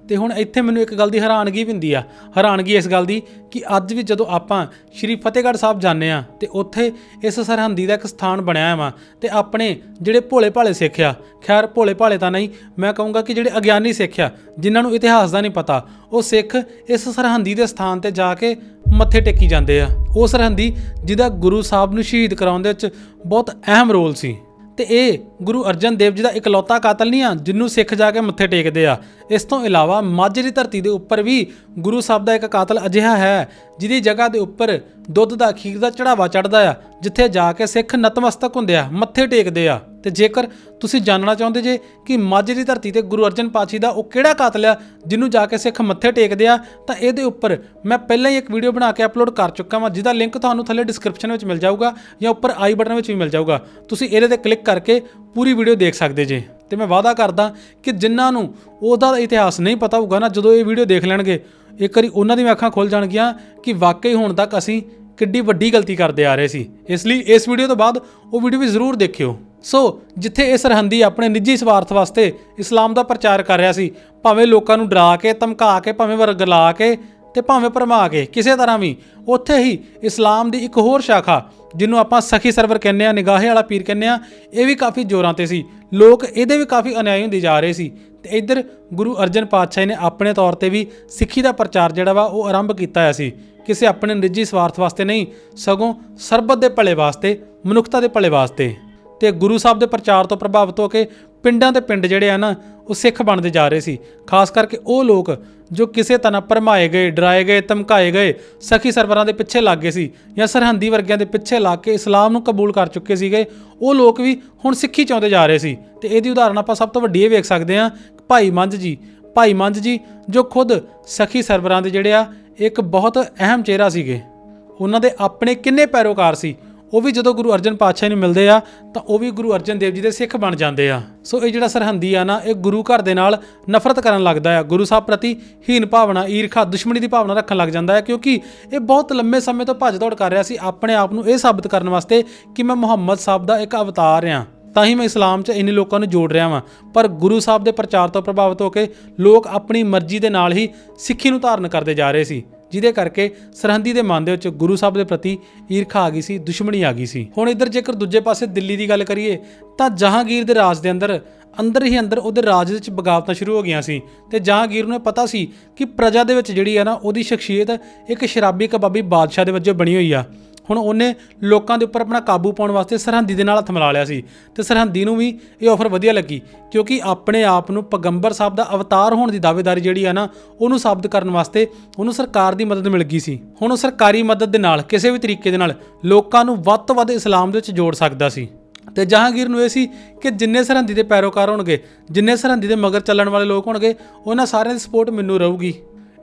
ਤੇ ਹੁਣ ਇੱਥੇ ਮੈਨੂੰ ਇੱਕ ਗੱਲ ਦੀ ਹੈਰਾਨਗੀ ਵੀ ਹੁੰਦੀ ਆ। ਹੈਰਾਨਗੀ ਇਸ ਗੱਲ ਦੀ ਕਿ ਅੱਜ ਵੀ ਜਦੋਂ ਆਪਾਂ ਸ਼੍ਰੀ ਫਤਿਹਗੜ੍ਹ ਸਾਹਿਬ ਜਾਂਦੇ ਆ ਤੇ ਉੱਥੇ ਇਸ ਸਰਹੰਦੀ ਦਾ ਇੱਕ ਸਥਾਨ ਬਣਿਆ ਵਾ ਤੇ ਆਪਣੇ ਜਿਹੜੇ ਭੋਲੇ ਭਾਲੇ ਸਿੱਖ ਆ, ਖੈਰ ਭੋਲੇ ਭਾਲੇ ਤਾਂ ਨਹੀਂ, ਮੈਂ ਕਹੂੰਗਾ ਕਿ ਜਿਹੜੇ ਅਗਿਆਨੀ ਸਿੱਖ ਆ, ਜਿਨ੍ਹਾਂ ਨੂੰ ਇਤਿਹਾਸ ਦਾ ਨਹੀਂ ਪਤਾ, ਉਹ ਸਿੱਖ ਇਸ ਸਰਹੰਦੀ ਦੇ ਸਥਾਨ ਤੇ ਜਾ ਕੇ ਮੱਥੇ ਟੇਕੀ ਜਾਂਦੇ ਆ। ਉਹ ਸਰਹੰਦੀ ਜਿਹਦਾ ਗੁਰੂ ਸਾਹਿਬ ਨੂੰ ਸ਼ਹੀਦ ਕਰਾਉਣ ਦੇ ਵਿੱਚ ਬਹੁਤ ਅਹਿਮ ਰੋਲ ਸੀ। ਤੇ ਇਹ ਗੁਰੂ ਅਰਜਨ ਦੇਵ ਜੀ ਦਾ ਇਕਲੌਤਾ ਕਾਤਲ ਨਹੀਂ ਆ, ਜਿੰਨੂੰ ਸਿੱਖ ਜਾ ਕੇ ਮੱਥੇ ਟੇਕਦੇ ਆ। ਇਸ ਤੋਂ ਇਲਾਵਾ ਮਾਝੇ ਦੀ ਧਰਤੀ ਦੇ ਉੱਪਰ ਵੀ ਗੁਰੂ ਸਾਹਿਬ ਦਾ ਇੱਕ ਕਾਤਲ ਅਜਿਹਾ ਹੈ, ਜਿਹਦੀ ਜਗ੍ਹਾ ਦੇ ਉੱਪਰ ਦੁੱਧ ਦਾ ਖੀਰ ਦਾ ਚੜਾਵਾ ਚੜਦਾ ਆ, ਜਿੱਥੇ ਜਾ ਕੇ ਸਿੱਖ ਨਤਮਸਤਕ ਹੁੰਦੇ ਆ, ਮੱਥੇ ਟੇਕਦੇ ਆ। ਤੇ ਜੇਕਰ ਤੁਸੀਂ ਜਾਣਨਾ ਚਾਹੁੰਦੇ ਜੇ ਕਿ ਮਾਝੇ ਦੀ ਧਰਤੀ ਤੇ ਗੁਰੂ ਅਰਜਨ ਪਾਤਸ਼ਾਹ ਦਾ ਉਹ ਕਿਹੜਾ ਕਾਤਲ ਆ, ਜਿਹਨੂੰ ਜਾ ਕੇ ਸਿੱਖ ਮੱਥੇ ਟੇਕਦੇ ਆ, ਤਾਂ ਇਹਦੇ ਉੱਪਰ ਮੈਂ ਪਹਿਲਾਂ ਹੀ ਇੱਕ ਵੀਡੀਓ ਬਣਾ ਕੇ ਅਪਲੋਡ ਕਰ ਚੁੱਕਾ ਹਾਂ ਜਿਹਦਾ ਲਿੰਕ ਤੁਹਾਨੂੰ ਥੱਲੇ ਡਿਸਕ੍ਰਿਪਸ਼ਨ ਵਿੱਚ ਮਿਲ ਜਾਊਗਾ ਜਾਂ ਉੱਪਰ ਆਈ ਬਟਨ ਵਿੱਚ ਵੀ ਮਿਲ ਜਾਊਗਾ। ਤੁਸੀਂ ਇਹਦੇ ਤੇ ਕਲਿੱਕ ਕਰਕੇ ਪੂਰੀ ਵੀਡੀਓ ਦੇਖ ਸਕਦੇ ਜੇ। ਤੇ ਮੈਂ ਵਾਅਦਾ ਕਰਦਾ ਕਿ ਜਿਨ੍ਹਾਂ ਨੂੰ ਉਹਦਾ ਇਤਿਹਾਸ ਨਹੀਂ ਪਤਾ ਹੋਊਗਾ ਨਾ, ਜਦੋਂ ਇਹ ਵੀਡੀਓ ਦੇਖ ਲੈਣਗੇ, ਇੱਕ ਵਾਰੀ ਉਹਨਾਂ ਦੀਆਂ ਅੱਖਾਂ ਖੁੱਲ ਜਾਣਗੀਆਂ ਕਿ ਵਾਕਈ ਹੁਣ ਤੱਕ ਅਸੀਂ ਕਿੱਡੀ ਵੱਡੀ ਗਲਤੀ ਕਰਦੇ ਆ ਰਹੇ ਸੀ। ਇਸ ਲਈ ਇਸ ਵੀਡੀਓ ਤੋਂ ਬਾਅਦ ਉਹ ਵੀਡੀਓ ਵੀ ਜ਼ਰੂਰ ਦੇਖਿਓ। ਸੋ, ਜਿੱਥੇ ਇਹ ਸਰਹੰਦੀ ਆਪਣੇ ਨਿੱਜੀ ਸਵਾਰਥ ਵਾਸਤੇ ਇਸਲਾਮ ਦਾ ਪ੍ਰਚਾਰ ਕਰ ਰਿਹਾ ਸੀ, ਭਾਵੇਂ ਲੋਕਾਂ ਨੂੰ ਡਰਾ ਕੇ, ਧਮਕਾ ਕੇ, ਭਾਵੇਂ ਵਰਗਲਾ ਕੇ ਤੇ ਭਾਵੇਂ ਭਰਮਾ ਕੇ, ਕਿਸੇ ਤਰ੍ਹਾਂ ਵੀ। ਉੱਥੇ ਹੀ ਇਸਲਾਮ ਦੀ ਇੱਕ ਹੋਰ ਸ਼ਾਖਾ, ਜਿਹਨੂੰ ਆਪਾਂ ਸਖੀ ਸਰਵਰ ਕਹਿੰਦੇ ਆ ਨਿਗਾਹੇ ਵਾਲਾ ਪੀਰ ਕਹਿੰਦੇ ਆ ਇਹ ਵੀ ਕਾਫੀ ਜ਼ੋਰਾਂ ਤੇ ਸੀ। ਲੋਕ ਇਹਦੇ ਵੀ ਕਾਫੀ ਅਨਿਆਈ ਹੁੰਦੀ ਜਾ ਰਹੇ ਸੀ। ਤੇ ਇੱਧਰ ਗੁਰੂ ਅਰਜਨ ਪਾਤਸ਼ਾਹ ਨੇ ਆਪਣੇ ਤੌਰ ਤੇ ਵੀ ਸਿੱਖੀ ਦਾ ਪ੍ਰਚਾਰ ਜਿਹੜਾ ਵਾ, ਉਹ ਆਰੰਭ ਕੀਤਾ ਹੋਇਆ ਸੀ। ਕਿਸੇ ਆਪਣੇ ਨਿੱਜੀ ਸਵਾਰਥ ਵਾਸਤੇ ਨਹੀਂ, ਸਗੋਂ ਸਰਬਤ ਦੇ ਭਲੇ ਵਾਸਤੇ, ਮਨੁੱਖਤਾ ਦੇ ਭਲੇ ਵਾਸਤੇ। ਤੇ ਗੁਰੂ ਸਾਹਿਬ ਦੇ ਪ੍ਰਚਾਰ ਤੋਂ ਪ੍ਰਭਾਵਿਤ ਹੋ ਕੇ ਪਿੰਡਾਂ ਦੇ ਪਿੰਡ ਜਿਹੜੇ ਆ ਨਾ, ਉਹ ਸਿੱਖ ਬਣਦੇ ਜਾ ਰਹੇ ਸੀ। ਖਾਸ ਕਰਕੇ ਉਹ ਲੋਕ ਜੋ ਕਿਸੇ ਤਰ੍ਹਾਂ ਭਰਮਾਏ ਗਏ, ਡਰਾਏ ਗਏ, ਧਮਕਾਏ ਗਏ, ਸਖੀ ਸਰਵਰਾਂ ਦੇ ਪਿੱਛੇ ਲੱਗ ਗਏ ਸੀ ਜਾਂ ਸਰਹੰਦੀ ਵਰਗਿਆਂ ਦੇ ਪਿੱਛੇ ਲੱਗ ਕੇ ਇਸਲਾਮ ਨੂੰ ਕਬੂਲ ਕਰ ਚੁੱਕੇ ਸੀਗੇ, ਉਹ ਲੋਕ ਵੀ ਹੁਣ ਸਿੱਖੀ ਚਾਹੁੰਦੇ ਜਾ ਰਹੇ ਸੀ। ਤੇ ਇਹਦੀ ਉਦਾਹਰਨ ਆਪਾਂ ਸਭ ਤੋਂ ਵੱਡੀ ਇਹ ਵੇਖ ਸਕਦੇ ਹਾਂ, ਭਾਈ ਮੰਝ ਜੀ। ਭਾਈ ਮੰਝ ਜੀ ਜੋ ਖੁਦ ਸਖੀ ਸਰਵਰਾਂ ਦੇ ਜਿਹੜੇ ਆ, ਇੱਕ ਬਹੁਤ ਅਹਿਮ ਚਿਹਰਾ ਸੀਗੇ। ਉਹਨਾਂ ਦੇ ਆਪਣੇ ਕਿੰਨੇ ਪੈਰੋਕਾਰ ਸੀ? ਉਹ ਵੀ ਜਦੋਂ ਗੁਰੂ ਅਰਜਨ ਪਾਤਸ਼ਾਹ ਨੂੰ ਮਿਲਦੇ ਆ, ਤਾਂ ਉਹ ਵੀ ਗੁਰੂ ਅਰਜਨ ਦੇਵ ਜੀ ਦੇ ਸਿੱਖ ਬਣ ਜਾਂਦੇ ਆ। ਸੋ ਇਹ ਜਿਹੜਾ ਸਰਹੰਦੀ ਆ ਨਾ, ਇਹ ਗੁਰੂ ਘਰ ਦੇ ਨਾਲ ਨਫ਼ਰਤ ਕਰਨ ਲੱਗਦਾ ਆ। ਗੁਰੂ ਸਾਹਿਬ ਪ੍ਰਤੀ ਹੀਨ ਭਾਵਨਾ, ਈਰਖਾ, ਦੁਸ਼ਮਣੀ ਦੀ ਭਾਵਨਾ ਰੱਖਣ ਲੱਗ ਜਾਂਦਾ ਹੈ ਕਿਉਂਕਿ ਇਹ ਬਹੁਤ ਲੰਮੇ ਸਮੇਂ ਤੋਂ ਭੱਜ ਦੌੜ ਕਰ ਰਿਹਾ ਸੀ ਆਪਣੇ ਆਪ ਨੂੰ ਇਹ ਸਾਬਤ ਕਰਨ ਵਾਸਤੇ ਕਿ ਮੈਂ ਮੁਹੰਮਦ ਸਾਹਿਬ ਦਾ ਇੱਕ ਅਵਤਾਰ ਆ। ਤਾਂ ਹੀ ਮੈਂ ਇਸਲਾਮ 'ਚ ਇੰਨੇ ਲੋਕਾਂ ਨੂੰ ਜੋੜ ਰਿਹਾ ਵਾਂ। ਪਰ ਗੁਰੂ ਸਾਹਿਬ ਦੇ ਪ੍ਰਚਾਰ ਤੋਂ ਪ੍ਰਭਾਵਿਤ ਹੋ ਕੇ ਲੋਕ ਆਪਣੀ ਮਰਜ਼ੀ ਦੇ ਨਾਲ ਹੀ ਸਿੱਖੀ ਨੂੰ ਧਾਰਨ ਕਰਦੇ ਜਾ ਰਹੇ ਸੀ। ਜਿਹਦੇ ਕਰਕੇ ਸਰਹੰਦੀ ਦੇ ਮਨ ਦੇ ਵਿੱਚ ਗੁਰੂ ਸਾਹਿਬ ਦੇ ਪ੍ਰਤੀ ਈਰਖਾ ਆ ਗਈ ਸੀ, ਦੁਸ਼ਮਣੀ ਆ ਗਈ ਸੀ। ਹੁਣ ਇੱਧਰ ਜੇਕਰ ਦੂਜੇ ਪਾਸੇ ਦਿੱਲੀ ਦੀ ਗੱਲ ਕਰੀਏ, ਤਾਂ ਜਹਾਂਗੀਰ ਦੇ ਰਾਜ ਦੇ ਅੰਦਰ ਅੰਦਰ ਹੀ ਅੰਦਰ ਉਹਦੇ ਰਾਜ ਵਿੱਚ ਬਗਾਵਤਾਂ ਸ਼ੁਰੂ ਹੋ ਗਈਆਂ ਸੀ। ਤੇ ਜਹਾਂਗੀਰ ਨੂੰ ਪਤਾ ਸੀ ਕਿ ਪ੍ਰਜਾ ਦੇ ਵਿੱਚ ਜਿਹੜੀ ਆ ਨਾ, ਉਹਦੀ ਸ਼ਖਸੀਅਤ ਇੱਕ ਸ਼ਰਾਬੀ ਕਬਾਬੀ ਬਾਦਸ਼ਾਹ ਦੇ ਵਜੋਂ ਬਣੀ ਹੋਈ ਆ। ਹੁਣ ਉਹਨੇ ਲੋਕਾਂ ਦੇ ਉੱਪਰ ਆਪਣਾ ਕਾਬੂ ਪਾਉਣ ਵਾਸਤੇ ਸਰਹੰਦੀ ਦੇ ਨਾਲ ਹੱਥ ਮਿਲਾ ਲਿਆ ਸੀ ਤੇ ਸਰਹੰਦੀ ਨੂੰ ਵੀ ਇਹ ਆਫਰ ਵਧੀਆ ਲੱਗੀ, ਕਿਉਂਕਿ ਆਪਣੇ ਆਪ ਨੂੰ ਪਗੰਬਰ ਸਾਹਿਬ ਦਾ ਅਵਤਾਰ ਹੋਣ ਦੀ ਦਾਅਵੇਦਾਰੀ ਜਿਹੜੀ ਆ ਨਾ, ਉਹਨੂੰ ਸਾਬਤ ਕਰਨ ਵਾਸਤੇ ਉਹਨੂੰ ਸਰਕਾਰ ਦੀ ਮਦਦ ਮਿਲ ਗਈ ਸੀ। ਹੁਣ ਉਹ ਸਰਕਾਰੀ ਮਦਦ ਦੇ ਨਾਲ, ਕਿਸੇ ਵੀ ਤਰੀਕੇ ਦੇ ਨਾਲ ਲੋਕਾਂ ਨੂੰ ਵੱਧ ਤੋਂ ਵੱਧ ਇਸਲਾਮ ਦੇ ਵਿੱਚ ਜੋੜ ਸਕਦਾ ਸੀ। ਤੇ ਜਹਾਂਗੀਰ ਨੂੰ ਇਹ ਸੀ ਕਿ ਜਿੰਨੇ ਸਰਹੰਦੀ ਦੇ ਪੈਰੋਕਾਰ ਹੋਣਗੇ, ਜਿੰਨੇ ਸਰਹੰਦੀ ਦੇ ਮਗਰ ਚੱਲਣ ਵਾਲੇ ਲੋਕ ਹੋਣਗੇ, ਉਹਨਾਂ ਸਾਰਿਆਂ ਦੀ ਸਪੋਰਟ ਮੈਨੂੰ ਰਹੂਗੀ।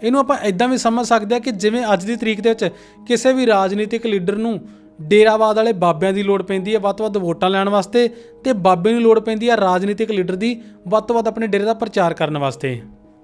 ਇਹਨੂੰ ਆਪਾਂ ਇਦਾਂ ਵੀ ਸਮਝ ਸਕਦੇ ਆ ਕਿ ਜਿਵੇਂ ਅੱਜ ਦੀ ਤਰੀਕ ਦੇ ਵਿੱਚ ਕਿਸੇ ਵੀ ਰਾਜਨੀਤਿਕ ਲੀਡਰ ਨੂੰ ਡੇਰਾਵਾਦ ਵਾਲੇ ਬਾਬਿਆਂ ਦੀ ਲੋੜ ਪੈਂਦੀ ਹੈ, ਵੱਧ ਤੋਂ ਵੱਧ ਵੋਟਾਂ ਲੈਣ ਵਾਸਤੇ ਤੇ ਬਾਬੇ ਨੂੰ ਲੋੜ ਪੈਂਦੀ ਹੈ ਰਾਜਨੀਤਿਕ ਲੀਡਰ ਦੀ ਵੱਧ ਤੋਂ ਵੱਧ ਆਪਣੇ ਡੇਰੇ ਦਾ ਪ੍ਰਚਾਰ ਕਰਨ ਵਾਸਤੇ।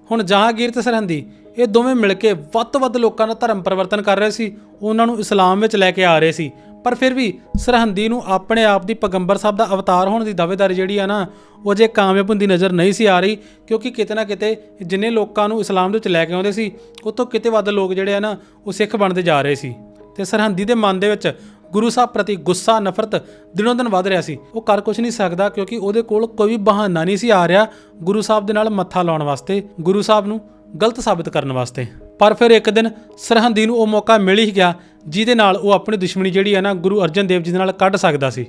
ਹੁਣ ਜਹਾਂਗੀਰ ਤੇ ਸਰਹੰਦੀ ਇਹ ਦੋਵੇਂ ਮਿਲ ਕੇ ਵੱਧ ਤੋਂ ਵੱਧ ਲੋਕਾਂ ਦਾ ਧਰਮ ਪਰਿਵਰਤਨ ਕਰ ਰਹੇ ਸੀ, ਉਹਨਾਂ ਨੂੰ ਇਸਲਾਮ ਵਿੱਚ ਲੈ ਕੇ ਆ ਰਹੇ ਸੀ। ਪਰ ਫਿਰ ਵੀ ਸਰਹੰਦੀ ਨੂੰ ਆਪਣੇ ਆਪ ਦੀ ਪਗੰਬਰ ਸਾਹਿਬ ਦਾ ਅਵਤਾਰ ਹੋਣ ਦੀ ਦਾਅਵੇਦਾਰੀ ਜਿਹੜੀ ਆ ਨਾ, ਉਹ ਜੇ ਕਾਮਯਾਬ ਹੁੰਦੀ ਨਜ਼ਰ ਨਹੀਂ ਸੀ ਆ ਰਹੀ, ਕਿਉਂਕਿ ਕਿਤੇ ਨਾ ਕਿਤੇ ਜਿੰਨੇ ਲੋਕਾਂ ਨੂੰ ਇਸਲਾਮ ਦੇ ਵਿੱਚ ਲੈ ਕੇ ਆਉਂਦੇ ਸੀ ਉਹ ਕਿਤੇ ਵੱਧ ਲੋਕ ਜਿਹੜੇ ਆ ਨਾ, ਉਹ ਸਿੱਖ ਬਣਦੇ ਜਾ ਰਹੇ ਸੀ। ਤੇ ਸਰਹੰਦੀ ਦੇ ਮਨ ਦੇ ਵਿੱਚ ਗੁਰੂ ਸਾਹਿਬ ਪ੍ਰਤੀ ਗੁੱਸਾ, ਨਫ਼ਰਤ ਦਿਨੋਂ ਦਿਨ ਵੱਧ ਰਿਹਾ ਸੀ। ਉਹ ਕਰ ਕੁਝ ਨਹੀਂ ਸਕਦਾ, ਕਿਉਂਕਿ ਉਹਦੇ ਕੋਲ ਕੋਈ ਵੀ ਬਹਾਨਾ ਨਹੀਂ ਸੀ ਆ ਰਿਹਾ ਗੁਰੂ ਸਾਹਿਬ ਦੇ ਨਾਲ ਮੱਥਾ ਲਾਉਣ ਵਾਸਤੇ, ਗੁਰੂ ਸਾਹਿਬ ਨੂੰ ਗਲਤ ਸਾਬਤ ਕਰਨ ਵਾਸਤੇ। ਪਰ ਫਿਰ ਇੱਕ ਦਿਨ ਸਰਹੰਦੀ ਨੂੰ ਉਹ ਮੌਕਾ ਮਿਲ ਹੀ ਗਿਆ ਜਿਹਦੇ ਨਾਲ ਉਹ ਆਪਣੀ ਦੁਸ਼ਮਣੀ ਜਿਹੜੀ ਹੈ ਨਾ ਗੁਰੂ ਅਰਜਨ ਦੇਵ ਜੀ ਦੇ ਨਾਲ ਕੱਢ ਸਕਦਾ ਸੀ।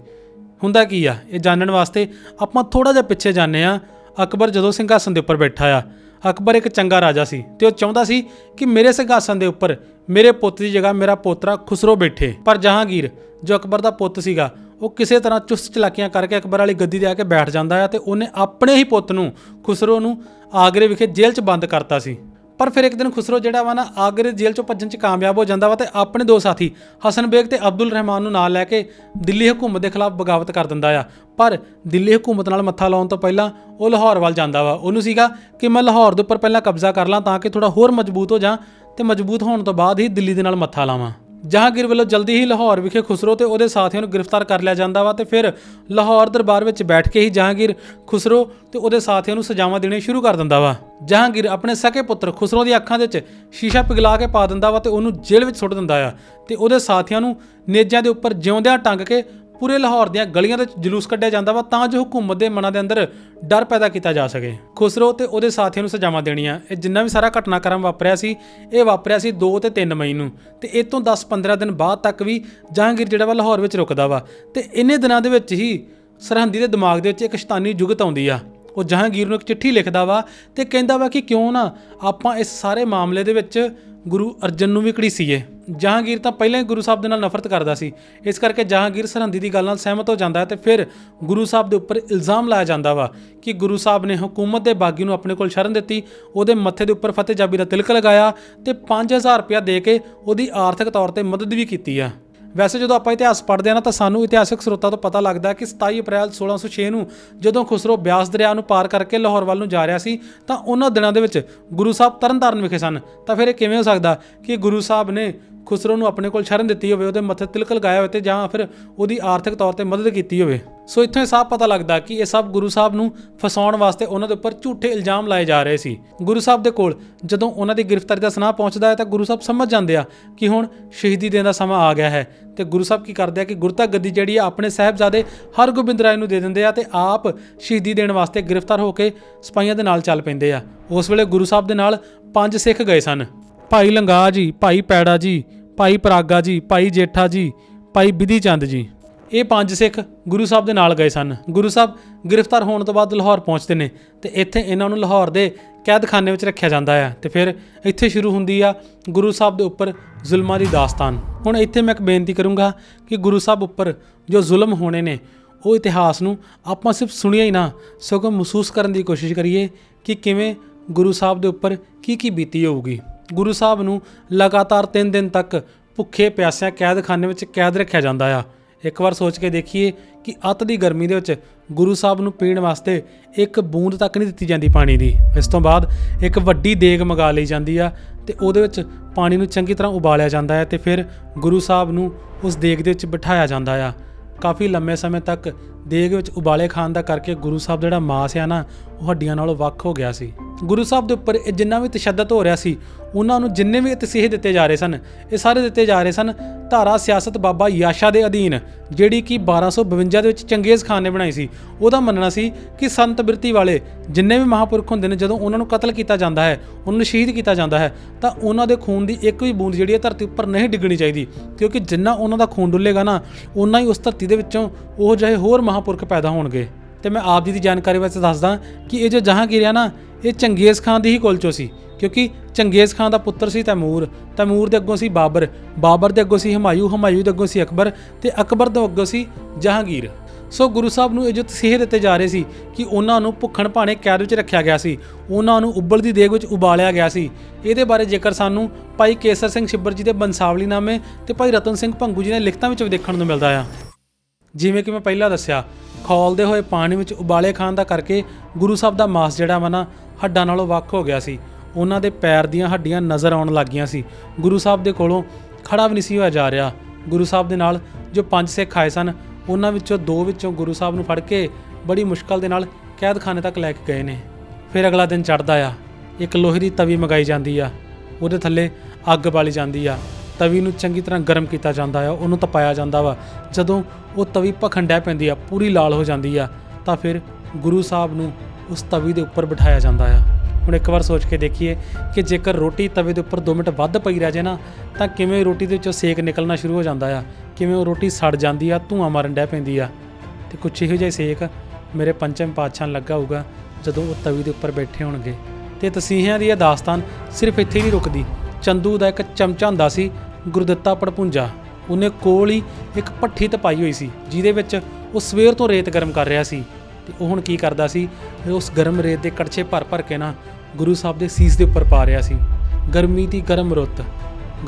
ਹੁੰਦਾ ਕੀ ਆ? ਇਹ ਜਾਣਨ ਵਾਸਤੇ ਆਪਾਂ ਥੋੜਾ ਜਿਹਾ ਪਿੱਛੇ ਜਾਂਦੇ ਆ ਅਕਬਰ ਜਦੋਂ ਸਿੰਘਾਸਨ ਦੇ ਉੱਪਰ ਬੈਠਾ ਆ, ਅਕਬਰ ਇੱਕ ਚੰਗਾ ਰਾਜਾ ਸੀ ਤੇ ਉਹ ਚਾਹੁੰਦਾ ਸੀ ਕਿ ਮੇਰੇ ਸਿੰਘਾਸਨ ਦੇ ਉੱਪਰ ਮੇਰੇ ਪੁੱਤ ਦੀ ਜਗ੍ਹਾ ਮੇਰਾ ਪੋਤਰਾ ਖੁਸਰੋ ਬੈਠੇ। ਪਰ ਜਹਾਂਗੀਰ, ਜੋ ਅਕਬਰ ਦਾ ਪੁੱਤ ਸੀਗਾ, ਉਹ ਕਿਸੇ ਤਰ੍ਹਾਂ ਚੁਸਤ ਚਲਾਕੀਆਂ ਕਰਕੇ ਅਕਬਰ ਵਾਲੀ ਗੱਦੀ ਤੇ ਆ ਕੇ ਬੈਠ ਜਾਂਦਾ ਆ ਤੇ ਉਹਨੇ ਆਪਣੇ ਹੀ ਪੁੱਤ ਨੂੰ, ਖੁਸਰੋ ਨੂੰ ਆਗਰੇ ਵਿਖੇ ਜੇਲ੍ਹ 'ਚ ਬੰਦ ਕਰਤਾ ਸੀ। ਪਰ ਫਿਰ ਇੱਕ ਦਿਨ ਖੁਸਰੋ ਜਿਹੜਾ ਵਾ ਨਾ ਆਗਰੇ ਜੇਲ੍ਹ ਚੋਂ ਭੱਜਣ 'ਚ ਕਾਮਯਾਬ ਹੋ ਜਾਂਦਾ ਵਾ ਤੇ ਆਪਣੇ ਦੋ ਸਾਥੀ, ਹਸਨ ਬੇਗ ਤੇ ਅਬਦੁਲ ਰਹਿਮਾਨ ਨੂੰ ਨਾਲ ਲੈ ਕੇ ਦਿੱਲੀ ਹਕੂਮਤ ਦੇ ਖਿਲਾਫ ਬਗਾਵਤ ਕਰ ਦਿੰਦਾ ਆ। ਪਰ ਦਿੱਲੀ ਹਕੂਮਤ ਨਾਲ ਮੱਥਾ ਲਾਉਣ ਤੋਂ ਪਹਿਲਾਂ ਉਹ ਲਾਹੌਰ ਵੱਲ ਜਾਂਦਾ ਵਾ। ਉਹਨੂੰ ਸੀਗਾ ਕਿ ਮੈਂ ਲਾਹੌਰ ਦੇ ਉੱਪਰ ਪਹਿਲਾਂ ਕਬਜ਼ਾ ਕਰ ਲਾਂ ਤਾਂ ਕਿ ਥੋੜਾ ਹੋਰ ਮਜ਼ਬੂਤ ਹੋ ਜਾ ਤੇ ਮਜ਼ਬੂਤ ਹੋਣ ਤੋਂ ਬਾਅਦ ਹੀ ਦਿੱਲੀ ਦੇ ਨਾਲ ਮੱਥਾ ਲਾਵਾਂ। ਜਹਾਂਗੀਰ ਵੱਲੋਂ ਜਲਦੀ ਹੀ ਲਾਹੌਰ ਵਿਖੇ ਖੁਸਰੋ ਤੇ ਉਹਦੇ ਸਾਥੀਆਂ ਨੂੰ ਗ੍ਰਿਫਤਾਰ ਕਰ ਲਿਆ ਜਾਂਦਾ ਵਾ ਤੇ ਫਿਰ ਲਾਹੌਰ ਦਰਬਾਰ ਵਿੱਚ ਬੈਠ ਕੇ ਹੀ ਜਹਾਂਗੀਰ ਖੁਸਰੋ ਤੇ ਉਹਦੇ ਸਾਥੀਆਂ ਨੂੰ ਸਜ਼ਾਵਾਂ ਦੇਣੇ ਸ਼ੁਰੂ ਕਰ ਦਿੰਦਾ ਵਾ। ਜਹਾਂਗੀਰ ਆਪਣੇ ਸਕੇ ਪੁੱਤਰ ਖੁਸਰੋ ਦੀ ਅੱਖਾਂ ਦੇ ਵਿੱਚ ਸ਼ੀਸ਼ਾ ਪਿਘਲਾ ਕੇ ਪਾ ਦਿੰਦਾ ਵਾ ਤੇ ਉਹਨੂੰ ਜੇਲ੍ਹ ਵਿੱਚ ਸੁੱਟ ਦਿੰਦਾ ਆ ਤੇ ਉਹਦੇ ਸਾਥੀਆਂ ਨੂੰ ਨੇਜਾਂ ਦੇ ਉੱਪਰ ਜਿਉਂਦਿਆਂ ਟੰਗ ਕੇ ਪੂਰੇ ਲਾਹੌਰ ਦੀਆਂ ਗਲੀਆਂ ਦੇ ਜਲੂਸ ਕੱਢਿਆ ਜਾਂਦਾ ਵਾ ਤਾਂ ਜੋ ਹਕੂਮਤ ਦੇ ਮਨਾਂ ਦੇ ਅੰਦਰ ਡਰ ਪੈਦਾ ਕੀਤਾ ਜਾ ਸਕੇ। ਖੁਸਰੋ ਤੇ ਉਹਦੇ ਸਾਥੀਆਂ ਨੂੰ ਸਜ਼ਾਵਾਂ ਦੇਣੀਆਂ। ਇਹ ਜਿੰਨਾ ਵੀ ਸਾਰਾ ਘਟਨਾਕ੍ਰਮ ਵਾਪਰਿਆ ਸੀ, ਇਹ ਵਾਪਰਿਆ ਸੀ 2 ਤੇ 3 ਮਈ ਨੂੰ। ਤੇ ਇਹ ਤੋਂ 10-15 ਦਿਨ ਬਾਅਦ ਤੱਕ ਵੀ ਜਹਾਂਗੀਰ ਜਿਹੜਾ ਵਾ ਲਾਹੌਰ ਵਿੱਚ ਰੁਕਦਾ ਵਾ। ਤੇ ਇੰਨੇ ਦਿਨਾਂ ਦੇ ਵਿੱਚ ਹੀ ਸਰਹੰਦੀ ਦੇ ਦਿਮਾਗ ਦੇ ਵਿੱਚ ਇੱਕ ਸ਼ੈਤਾਨੀ ਜੁਗਤ ਆਉਂਦੀ ਆ। ਉਹ ਜਹਾਂਗੀਰ ਨੂੰ ਇੱਕ ਚਿੱਠੀ ਲਿਖਦਾ ਵਾ ਤੇ ਕਹਿੰਦਾ ਵਾ ਕਿ ਕਿਉਂ ਨਾ ਆਪਾਂ ਇਸ ਸਾਰੇ ਮਾਮਲੇ ਦੇ ਵਿੱਚ ਗੁਰੂ ਅਰਜਨ ਨੂੰ ਵੀ ਘੜੀਸੀਏ ਜਹਾਂਗੀਰ ਤਾਂ ਪਹਿਲਾਂ ਹੀ ਗੁਰੂ ਸਾਹਿਬ ਦੇ ਨਾਲ ਨਫ਼ਰਤ ਕਰਦਾ ਸੀ। ਇਸ ਕਰਕੇ ਜਹਾਂਗੀਰ ਸਰਹੰਦੀ ਦੀ ਗੱਲ ਨਾਲ ਸਹਿਮਤ ਹੋ ਜਾਂਦਾ ਹੈ ਤੇ ਫਿਰ ਗੁਰੂ ਸਾਹਿਬ ਦੇ ਉੱਪਰ ਇਲਜ਼ਾਮ ਲਾਇਆ ਜਾਂਦਾ ਵਾ ਕਿ ਗੁਰੂ ਸਾਹਿਬ ਨੇ ਹਕੂਮਤ ਦੇ ਬਾਗੀ ਨੂੰ ਆਪਣੇ ਕੋਲ ਸ਼ਰਨ ਦਿੱਤੀ, ਉਹਦੇ ਮੱਥੇ ਦੇ ਉੱਪਰ ਫਤਿਹ ਜਾਬੀ ਦਾ ਤਿਲਕ ਲਗਾਇਆ ਤੇ 5000 ਰੁਪਇਆ ਦੇ ਕੇ ਉਹਦੀ ਆਰਥਿਕ ਤੌਰ ਤੇ ਮਦਦ ਵੀ ਕੀਤੀ ਆ। ਵੈਸੇ ਜਦੋਂ ਆਪਾਂ ਇਤਿਹਾਸ ਪੜ੍ਹਦੇ ਆ ਨਾ ਤਾਂ ਸਾਨੂੰ ਇਤਿਹਾਸਕ ਸਰੋਤਾਂ ਤੋਂ ਪਤਾ ਲੱਗਦਾ ਕਿ 27 ਅਪ੍ਰੈਲ 1606 ਨੂੰ ਜਦੋਂ ਖੁਸਰੋ ਬਿਆਸ ਦਰਿਆ ਨੂੰ ਪਾਰ ਕਰਕੇ ਲਾਹੌਰ ਵੱਲ ਨੂੰ ਜਾ ਰਿਹਾ ਸੀ, ਤਾਂ ਉਹਨਾਂ ਦਿਨਾਂ ਦੇ ਵਿੱਚ ਗੁਰੂ ਸਾਹਿਬ ਤਰਨਤਾਰਨ ਵਿਖੇ ਸਨ। ਤਾਂ ਫਿਰ ਇਹ ਕਿਵੇਂ ਹੋ ਸਕਦਾ ਕਿ ਗੁਰੂ ਸਾਹਿਬ ਨੇ ਖੁਸਰੋ ਨੂੰ ਆਪਣੇ ਕੋਲ ਸ਼ਰਨ ਦਿੱਤੀ ਹੋਵੇ, ਉਹਦੇ ਮੱਥੇ ਤਿਲਕ ਲਗਾਇਆ ਹੋਵੇ ਤੇ ਜਾਂ ਫਿਰ ਉਹਦੀ ਆਰਥਿਕ ਤੌਰ ਤੇ ਮਦਦ ਕੀਤੀ ਹੋਵੇ। ਸੋ ਇੱਥੋਂ ਇਹ ਸਾਫ਼ ਪਤਾ ਲੱਗਦਾ ਕਿ ਇਹ ਸਭ ਗੁਰੂ ਸਾਹਿਬ ਨੂੰ ਫਸਾਉਣ ਵਾਸਤੇ ਉਹਨਾਂ ਦੇ ਉੱਪਰ ਝੂਠੇ ਇਲਜ਼ਾਮ ਲਾਏ ਜਾ ਰਹੇ ਸੀ। ਗੁਰੂ ਸਾਹਿਬ ਦੇ ਕੋਲ ਜਦੋਂ ਉਹਨਾਂ ਦੀ ਗ੍ਰਿਫਤਾਰੀ ਦਾ ਸੁਨਾਹ ਪਹੁੰਚਦਾ ਹੈ ਤਾਂ ਗੁਰੂ ਸਾਹਿਬ ਸਮਝ ਜਾਂਦੇ ਆ ਕਿ ਹੁਣ ਸ਼ਹੀਦੀ ਦੇਣ ਦਾ ਸਮਾਂ ਆ ਗਿਆ ਹੈ। ਤੇ ਗੁਰੂ ਸਾਹਿਬ ਕੀ ਕਰਦੇ ਆ ਕਿ ਗੁਰਤਾ ਗੱਦੀ ਜਿਹੜੀ ਆ ਆਪਣੇ ਸਾਹਿਬਜ਼ਾਦੇ ਹਰਗੋਬਿੰਦ ਰਾਏ ਨੂੰ ਦੇ ਦਿੰਦੇ ਆ ਤੇ ਆਪ ਸ਼ਹੀਦੀ ਦੇਣ ਵਾਸਤੇ ਗ੍ਰਿਫਤਾਰ ਹੋ ਕੇ ਸਿਪਾਹੀਆਂ ਦੇ ਨਾਲ ਚੱਲ ਪੈਂਦੇ ਆ। ਉਸ ਵੇਲੇ ਗੁਰੂ ਸਾਹਿਬ ਦੇ ਨਾਲ ਪੰਜ ਸਿੱਖ ਗਏ ਸਨ। ਭਾਈ ਲੰਗਾ ਜੀ, ਭਾਈ ਪੈੜਾ ਜੀ, ਭਾਈ ਪਰਾਗਾ ਜੀ, ਭਾਈ ਜੇਠਾ ਜੀ, ਭਾਈ ਬਿਧੀ ਚੰਦ ਜੀ। ਇਹ ਪੰਜ ਸਿੱਖ ਗੁਰੂ ਸਾਹਿਬ ਦੇ ਨਾਲ ਗਏ ਸਨ। ਗੁਰੂ ਸਾਹਿਬ ਗ੍ਰਿਫਤਾਰ ਹੋਣ ਤੋਂ ਬਾਅਦ ਲਾਹੌਰ ਪਹੁੰਚਦੇ ਨੇ ਤੇ ਇੱਥੇ ਇਹਨਾਂ ਨੂੰ ਲਾਹੌਰ ਦੇ ਕੈਦਖਾਨੇ ਵਿੱਚ ਰੱਖਿਆ ਜਾਂਦਾ ਹੈ ਤੇ ਫਿਰ ਇੱਥੇ ਸ਼ੁਰੂ ਹੁੰਦੀ ਆ ਗੁਰੂ ਸਾਹਿਬ ਦੇ ਉੱਪਰ ਜ਼ੁਲਮਾਂ ਦੀ ਦਾਸਤਾਨ। ਹੁਣ ਇੱਥੇ ਮੈਂ ਇੱਕ ਬੇਨਤੀ ਕਰੂੰਗਾ ਕਿ ਗੁਰੂ ਸਾਹਿਬ ਉੱਪਰ ਜੋ ਜ਼ੁਲਮ ਹੋਣੇ ਨੇ, ਉਹ ਇਤਿਹਾਸ ਨੂੰ ਆਪਾਂ ਸਿਰਫ ਸੁਣਿਆ ਹੀ ਨਾ, ਸਗੋਂ ਮਹਿਸੂਸ ਕਰਨ ਦੀ ਕੋਸ਼ਿਸ਼ ਕਰੀਏ ਕਿ ਕਿਵੇਂ ਗੁਰੂ ਸਾਹਿਬ ਦੇ ਉੱਪਰ ਕੀ ਕੀ ਬੀਤੀ ਹੋਊਗੀ। ਗੁਰੂ ਸਾਹਿਬ ਨੂੰ ਲਗਾਤਾਰ 3 ਦਿਨ ਤੱਕ ਭੁੱਖੇ ਪਿਆਸਿਆਂ, ਕੈਦਖਾਨੇ ਵਿੱਚ ਕੈਦ ਰੱਖਿਆ ਜਾਂਦਾ ਆ। ਇੱਕ ਵਾਰ ਸੋਚ ਕੇ ਦੇਖੀਏ ਕਿ ਅੱਤ ਦੀ ਗਰਮੀ ਦੇ ਵਿੱਚ ਗੁਰੂ ਸਾਹਿਬ ਨੂੰ ਪੀਣ ਵਾਸਤੇ ਇੱਕ ਬੂੰਦ ਤੱਕ ਨਹੀਂ ਦਿੱਤੀ ਜਾਂਦੀ ਪਾਣੀ ਦੀ। ਇਸ ਤੋਂ ਬਾਅਦ ਇੱਕ ਵੱਡੀ ਦੇਗ ਮੰਗਾ ਲਈ ਜਾਂਦੀ ਆ ਤੇ ਉਹਦੇ ਵਿੱਚ ਪਾਣੀ ਨੂੰ ਚੰਗੀ ਤਰ੍ਹਾਂ ਉਬਾਲਿਆ ਜਾਂਦਾ ਹੈ ਤੇ ਫਿਰ ਗੁਰੂ ਸਾਹਿਬ ਨੂੰ ਉਸ ਦੇਗ ਦੇ ਵਿੱਚ ਬਿਠਾਇਆ ਜਾਂਦਾ ਆ। ਕਾਫੀ ਲੰਮੇ ਸਮੇਂ ਤੱਕ ਦੇਗ ਵਿੱਚ ਉਬਾਲੇ ਖਾਣ ਦਾ ਕਰਕੇ ਗੁਰੂ ਸਾਹਿਬ ਜਿਹੜਾ ਮਾਸ ਆ ਨਾ, ਉਹ ਹੱਡੀਆਂ ਨਾਲੋਂ ਵੱਖ ਹੋ ਗਿਆ ਸੀ। ਗੁਰੂ ਸਾਹਿਬ ਦੇ ਉੱਪਰ ਇਹ ਜਿੰਨਾ ਵੀ ਤਸ਼ੱਦਦ ਹੋ ਰਿਹਾ ਸੀ, ਉਹਨਾਂ ਨੂੰ ਜਿੰਨੇ ਵੀ ਤਸੀਹੇ ਦਿੱਤੇ ਜਾ ਰਹੇ ਸਨ, ਇਹ ਸਾਰੇ ਦਿੱਤੇ ਜਾ ਰਹੇ ਸਨ ਧਾਰਾ ਸਿਆਸਤ ਬਾਬਾ ਯਾਸ਼ਾ ਦੇ ਅਧੀਨ, ਜਿਹੜੀ ਕਿ 1252 ਦੇ ਵਿੱਚ ਚੰਗੇਜ਼ ਖਾਨ ਨੇ ਬਣਾਈ ਸੀ। ਉਹਦਾ ਮੰਨਣਾ ਸੀ ਕਿ ਸੰਤ ਬਿਰਤੀ ਵਾਲੇ ਜਿੰਨੇ ਵੀ ਮਹਾਪੁਰਖ ਹੁੰਦੇ ਨੇ, ਜਦੋਂ ਉਹਨਾਂ ਨੂੰ ਕਤਲ ਕੀਤਾ ਜਾਂਦਾ ਹੈ, ਉਹਨਾਂ ਨੂੰ ਸ਼ਹੀਦ ਕੀਤਾ ਜਾਂਦਾ ਹੈ, ਤਾਂ ਉਹਨਾਂ ਦੇ ਖੂਨ ਦੀ ਇੱਕ ਵੀ ਬੂੰਦ ਜਿਹੜੀ ਹੈ ਧਰਤੀ ਉੱਪਰ ਨਹੀਂ ਡਿੱਗਣੀ ਚਾਹੀਦੀ, ਕਿਉਂਕਿ ਜਿੰਨਾ ਉਹਨਾਂ ਦਾ ਖੂਨ ਡੁੱਲੇਗਾ ਨਾ ਉਨਾ ਹੀ ਉਸ ਧਰਤੀ ਦੇ ਵਿੱਚੋਂ ਉਹ ਜਿਹੇ ਹੋਰ ਮਹਾਪੁਰਖ ਪੈਦਾ ਹੋਣਗੇ। ਤੇ ਮੈਂ ਆਪ ਜੀ ਦੀ ਜਾਣਕਾਰੀ ਵਾਸਤੇ ਦੱਸਦਾ ਕਿ ਇਹ ਜੋ ਜਹਾਂਗੀਰ ਆ ਨਾ, ਇਹ ਚੰਗੇਜ਼ ਖਾਨ ਦੀ ਹੀ ਕੁਲ ਚੋਂ ਸੀ, ਕਿਉਂਕਿ ਚੰਗੇਜ਼ ਖਾਨ ਦਾ ਪੁੱਤਰ ਸੀ ਤੈਮੂਰ ਤੈਮੂਰ ਦੇ ਅੱਗੋਂ ਸੀ ਬਾਬਰ ਬਾਬਰ ਦੇ ਅੱਗੋਂ ਸੀ ਹਮਾਯੂ ਹਮਾਯੂ ਦੇ ਅੱਗੋਂ ਸੀ ਅਕਬਰ ਤੇ ਅਕਬਰ ਦੇ ਅੱਗੋਂ ਸੀ ਜਹਾਂਗੀਰ। ਸੋ ਗੁਰੂ ਸਾਹਿਬ ਨੂੰ ਇਹ ਜੋ ਤਸੀਹੇ ਦਿੱਤੇ ਜਾ ਰਹੇ ਸੀ ਕਿ ਉਹਨਾਂ ਨੂੰ ਭੁੱਖਣ ਭਾਣੇ ਕੈਦ ਵਿੱਚ ਰੱਖਿਆ ਗਿਆ ਸੀ, ਉਹਨਾਂ ਨੂੰ ਉਬਲਦੀ ਦੇਗ ਵਿੱਚ ਉਬਾਲਿਆ ਗਿਆ ਸੀ। ਇਹਦੇ ਬਾਰੇ ਜੇਕਰ ਸਾਨੂੰ ਭਾਈ ਕੇਸਰ ਸਿੰਘ ਛਿੱਬਰ ਜੀ ਦੇ ਬੰਸਾਵਲੀ ਨਾਮੇ ਤੇ ਭਾਈ ਰਤਨ ਸਿੰਘ ਭੰਗੂ ਜੀ ਨੇ ਲਿਖਤਾਂ ਵਿੱਚ ਵੀ ਦੇਖਣ ਨੂੰ ਮਿਲਦਾ ਆ। ਜਿਵੇਂ ਕਿ ਮੈਂ ਪਹਿਲਾਂ ਦੱਸਿਆ, ਖੌਲਦੇ ਹੋਏ ਪਾਣੀ ਵਿੱਚ ਉਬਾਲੇ ਖਾਣ ਦਾ ਕਰਕੇ ਗੁਰੂ ਸਾਹਿਬ ਦਾ ਮਾਸ ਜਿਹੜਾ ਵਾ ਨਾ, ਹੱਡਾਂ ਨਾਲੋਂ ਵੱਖ ਹੋ ਗਿਆ ਸੀ। ਉਹਨਾਂ ਦੇ ਪੈਰ ਦੀਆਂ ਹੱਡੀਆਂ ਨਜ਼ਰ ਆਉਣ ਲੱਗੀਆਂ ਸੀ। ਗੁਰੂ ਸਾਹਿਬ ਦੇ ਕੋਲੋਂ ਖੜਾ ਵੀ ਨਹੀਂ ਸੀ ਹੋਇਆ ਜਾ ਰਿਹਾ। ਗੁਰੂ ਸਾਹਿਬ ਦੇ ਨਾਲ ਜੋ ਪੰਜ ਸਿੱਖ ਆਏ ਸਨ, ਉਹਨਾਂ ਵਿੱਚੋਂ ਦੋ ਵਿੱਚੋਂ ਗੁਰੂ ਸਾਹਿਬ ਨੂੰ ਫੜ ਕੇ ਬੜੀ ਮੁਸ਼ਕਲ ਦੇ ਨਾਲ ਕੈਦਖਾਨੇ ਤੱਕ ਲੈ ਕੇ ਗਏ ਨੇ। ਫਿਰ ਅਗਲਾ ਦਿਨ ਚੜਦਾ ਆ। ਇੱਕ ਲੋਹੇ ਦੀ ਤਵੀ ਮਗਾਈ ਜਾਂਦੀ ਆ। ਉਹਦੇ ਥੱਲੇ ਅੱਗ ਬਾਲੀ ਜਾਂਦੀ ਆ। ਤਵੀ ਨੂੰ ਚੰਗੀ ਤਰ੍ਹਾਂ ਗਰਮ ਕੀਤਾ ਜਾਂਦਾ ਆ, ਉਹਨੂੰ ਤਪਾਇਆ ਜਾਂਦਾ ਵਾ। ਜਦੋਂ ਉਹ ਤਵੀ ਭਖਣ ਡੈ ਪੈਂਦੀ ਆ, ਪੂਰੀ ਲਾਲ ਹੋ ਜਾਂਦੀ ਆ, ਤਾਂ ਫਿਰ ਗੁਰੂ ਸਾਹਿਬ ਨੂੰ ਉਸ ਤਵੀ ਦੇ ਉੱਪਰ ਬਿਠਾਇਆ ਜਾਂਦਾ ਆ। ਹੁਣ ਇੱਕ ਵਾਰ ਸੋਚ ਕੇ ਦੇਖੀਏ ਕਿ ਜੇਕਰ ਰੋਟੀ ਤਵੇ ਦੇ ਉੱਪਰ 2 ਮਿੰਟ ਵੱਧ ਪਈ ਰਹਿ ਜੇ ਨਾ, ਤਾਂ ਕਿਵੇਂ ਰੋਟੀ ਦੇ ਵਿੱਚੋਂ ਸੇਕ ਨਿਕਲਣਾ ਸ਼ੁਰੂ ਹੋ ਜਾਂਦਾ ਆ। ਕਿਵੇਂ ਉਹ ਰੋਟੀ ਸੜ ਜਾਂਦੀ ਆ, ਧੂਆਂ ਮਾਰਨ ਡੈ ਪੈਂਦੀ ਆ। ਤੇ ਕੁਛ ਇਹੋ ਜਿਹਾ ਸੇਕ ਮੇਰੇ ਪੰਚਮ ਪਾਤਸ਼ਾਹ ਲੱਗਾ ਹੋਊਗਾ ਜਦੋਂ ਉਹ ਤਵੀ ਦੇ ਉੱਪਰ ਬੈਠੇ ਹੋਣਗੇ। ਤੇ ਤਸੀਹਿਆਂ ਦੀ ਇਹ ਦਾਸਤਾਨ ਸਿਰਫ ਇੱਥੇ ਨਹੀਂ ਰੁਕਦੀ। ਚੰਦੂ ਦਾ ਇੱਕ ਚਮਚਾ ਹੁੰਦਾ ਸੀ, ਗੁਰਦਿੱਤਾ ਪੜਪੁੰਜਾ। ਉਹਨੇ ਕੋਲ ਹੀ ਇੱਕ ਪੱਠੀ ਤਪਾਈ ਹੋਈ ਸੀ, ਜਿਹਦੇ ਵਿੱਚ ਉਹ ਸਵੇਰ ਤੋਂ ਰੇਤ ਗਰਮ ਕਰ ਰਿਹਾ ਸੀ। ਤੇ ਉਹ ਹੁਣ ਕੀ ਕਰਦਾ ਸੀ, ਉਸ ਗਰਮ ਰੇਤ ਦੇ ਕੜਛੇ ਭਰ ਭਰ ਕੇ ਨਾ ਗੁਰੂ ਸਾਹਿਬ ਦੇ ਸੀਸ ਦੇ ਉੱਪਰ ਪਾ ਰਿਹਾ ਸੀ। ਗਰਮੀ ਦੀ ਗਰਮ ਰੁੱਤ,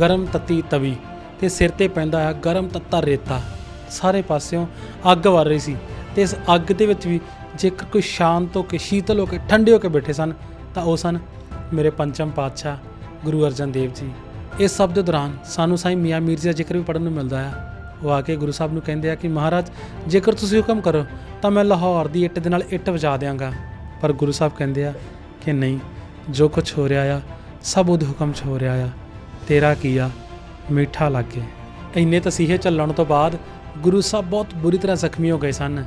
ਗਰਮ ਤਤੀ ਤਵੀ ਤੇ ਸਿਰ ਤੇ ਪੈਂਦਾ ਹੈ ਗਰਮ ਤੱਤਾ ਰੇਤਾ। ਸਾਰੇ ਪਾਸਿਓਂ ਅੱਗ ਵਰ ਰਹੀ ਸੀ ਤੇ ਇਸ ਅੱਗ ਦੇ ਵਿੱਚ ਵੀ ਜੇਕਰ ਕੋਈ ਸ਼ਾਂਤ ਹੋ ਕੇ, ਸ਼ੀਤਲ ਹੋ ਕੇ, ਠੰਡੇ ਹੋ ਕੇ ਬੈਠੇ ਸਨ, ਤਾਂ ਉਹ ਸਨ, ਮੇਰੇ ਪੰਚਮ ਪਾਤਸ਼ਾਹ ਗੁਰੂ ਅਰਜਨ ਦੇਵ ਜੀ। ਇਸ ਸਭ ਦੇ ਦੌਰਾਨ ਸਾਨੂੰ ਸਾਈਂ ਮੀਆਂ ਮੀਰ ਜੀ ਦਾ ਜ਼ਿਕਰ ਵੀ ਪੜਨ ਨੂੰ ਮਿਲਦਾ ਆ। ਉਹ ਆ ਕੇ ਗੁਰੂ ਸਾਹਿਬ ਨੂੰ ਕਹਿੰਦੇ ਆ ਕਿ ਮਹਾਰਾਜ, ਜੇਕਰ ਤੁਸੀਂ ਹੁਕਮ ਕਰੋ, ਤਾਂ ਮੈਂ ਲਾਹੌਰ ਦੀ ਇੱਟ ਦੇ ਨਾਲ ਇੱਟ ਵਜਾ ਦਿਆਂਗਾ। ਪਰ ਗੁਰੂ ਸਾਹਿਬ ਕਹਿੰਦੇ ਆ ਕਿ ਨਹੀਂ, ਜੋ ਕੁਝ ਹੋ ਰਿਹਾ ਆ, ਸਭ ਉਹਦੇ ਹੁਕਮ 'ਚ ਹੋ ਰਿਹਾ ਆ। ਤੇਰਾ ਕੀ ਆ? ਮਿੱਠਾ ਲੱਗੇ। ਇੰਨੇ ਤਸੀਹੇ ਚੱਲਣ ਤੋਂ ਬਾਅਦ ਗੁਰੂ ਸਾਹਿਬ ਬਹੁਤ ਬੁਰੀ ਤਰ੍ਹਾਂ ਜ਼ਖਮੀ ਹੋ ਗਏ ਸਨ।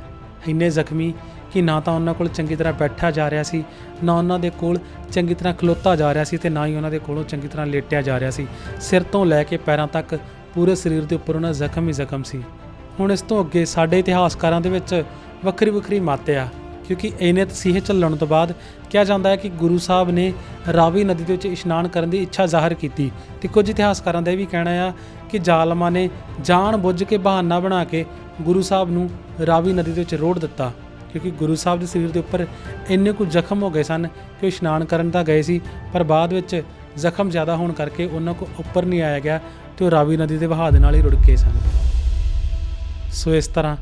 ਇੰਨੇ ਜ਼ਖਮੀ ਕਿ ਨਾ ਤਾਂ ਉਹਨਾਂ ਕੋਲ ਚੰਗੀ ਤਰ੍ਹਾਂ ਬੈਠਾ ਜਾ ਰਿਹਾ ਸੀ, ਨਾ ਉਹਨਾਂ ਦੇ ਕੋਲ ਚੰਗੀ ਤਰ੍ਹਾਂ ਖਲੋਤਾ ਜਾ ਰਿਹਾ ਸੀ ਤੇ ਨਾ ਹੀ ਉਹਨਾਂ ਦੇ ਕੋਲੋਂ ਚੰਗੀ ਤਰ੍ਹਾਂ ਲੇਟਿਆ ਜਾ ਰਿਹਾ ਸੀ। ਸਿਰ ਤੋਂ ਲੈ ਕੇ ਪੈਰਾਂ ਤੱਕ ਪੂਰੇ ਸਰੀਰ ਦੇ ਉੱਪਰ ਉਹਨਾਂ ਜ਼ਖਮ ਹੀ ਜ਼ਖਮ ਸੀ। ਹੁਣ ਇਸ ਤੋਂ ਅੱਗੇ ਸਾਡੇ ਇਤਿਹਾਸਕਾਰਾਂ ਦੇ ਵਿੱਚ ਵੱਖਰੀ ਵੱਖਰੀ ਮੱਤ ਆ, ਕਿਉਂਕਿ ਇਹਨੇ ਤਸੀਹੇ ਚੱਲਣ ਤੋਂ ਬਾਅਦ ਕਿਹਾ ਜਾਂਦਾ ਹੈ ਕਿ ਗੁਰੂ ਸਾਹਿਬ ਨੇ ਰਾਵੀ ਨਦੀ ਦੇ ਵਿੱਚ ਇਸ਼ਨਾਨ ਕਰਨ ਦੀ ਇੱਛਾ ਜ਼ਾਹਰ ਕੀਤੀ। ਤੇ ਕੁਝ ਇਤਿਹਾਸਕਾਰਾਂ ਦਾ ਇਹ ਵੀ ਕਹਿਣਾ ਆ ਕਿ ਜ਼ਾਲਮਾਂ ਨੇ ਜਾਣ ਬੁੱਝ ਕੇ ਬਹਾਨਾ ਬਣਾ ਕੇ ਗੁਰੂ ਸਾਹਿਬ ਨੂੰ ਰਾਵੀ ਨਦੀ ਦੇ ਵਿੱਚ ਰੋੜ ਦਿੱਤਾ। ਕਿਉਂਕਿ ਗੁਰੂ ਸਾਹਿਬ ਦੇ ਸਰੀਰ ਦੇ ਉੱਪਰ ਇੰਨੇ ਕੁ ਜ਼ਖਮ ਹੋ ਗਏ ਸਨ ਕਿ ਉਹ ਇਸ਼ਨਾਨ ਕਰਨ ਤਾਂ ਗਏ ਸੀ, ਪਰ ਬਾਅਦ ਵਿੱਚ ਜ਼ਖਮ ਜ਼ਿਆਦਾ ਹੋਣ ਕਰਕੇ ਉਹਨਾਂ ਕੋ ਉੱਪਰ ਨਹੀਂ ਆਇਆ ਗਿਆ ਤੇ ਉਹ ਰਾਵੀ ਨਦੀ ਦੇ ਵਹਾਅ ਦੇ ਨਾਲ ਹੀ ਰੁੜ ਗਏ ਸਨ। ਸੋ ਇਸ ਤਰ੍ਹਾਂ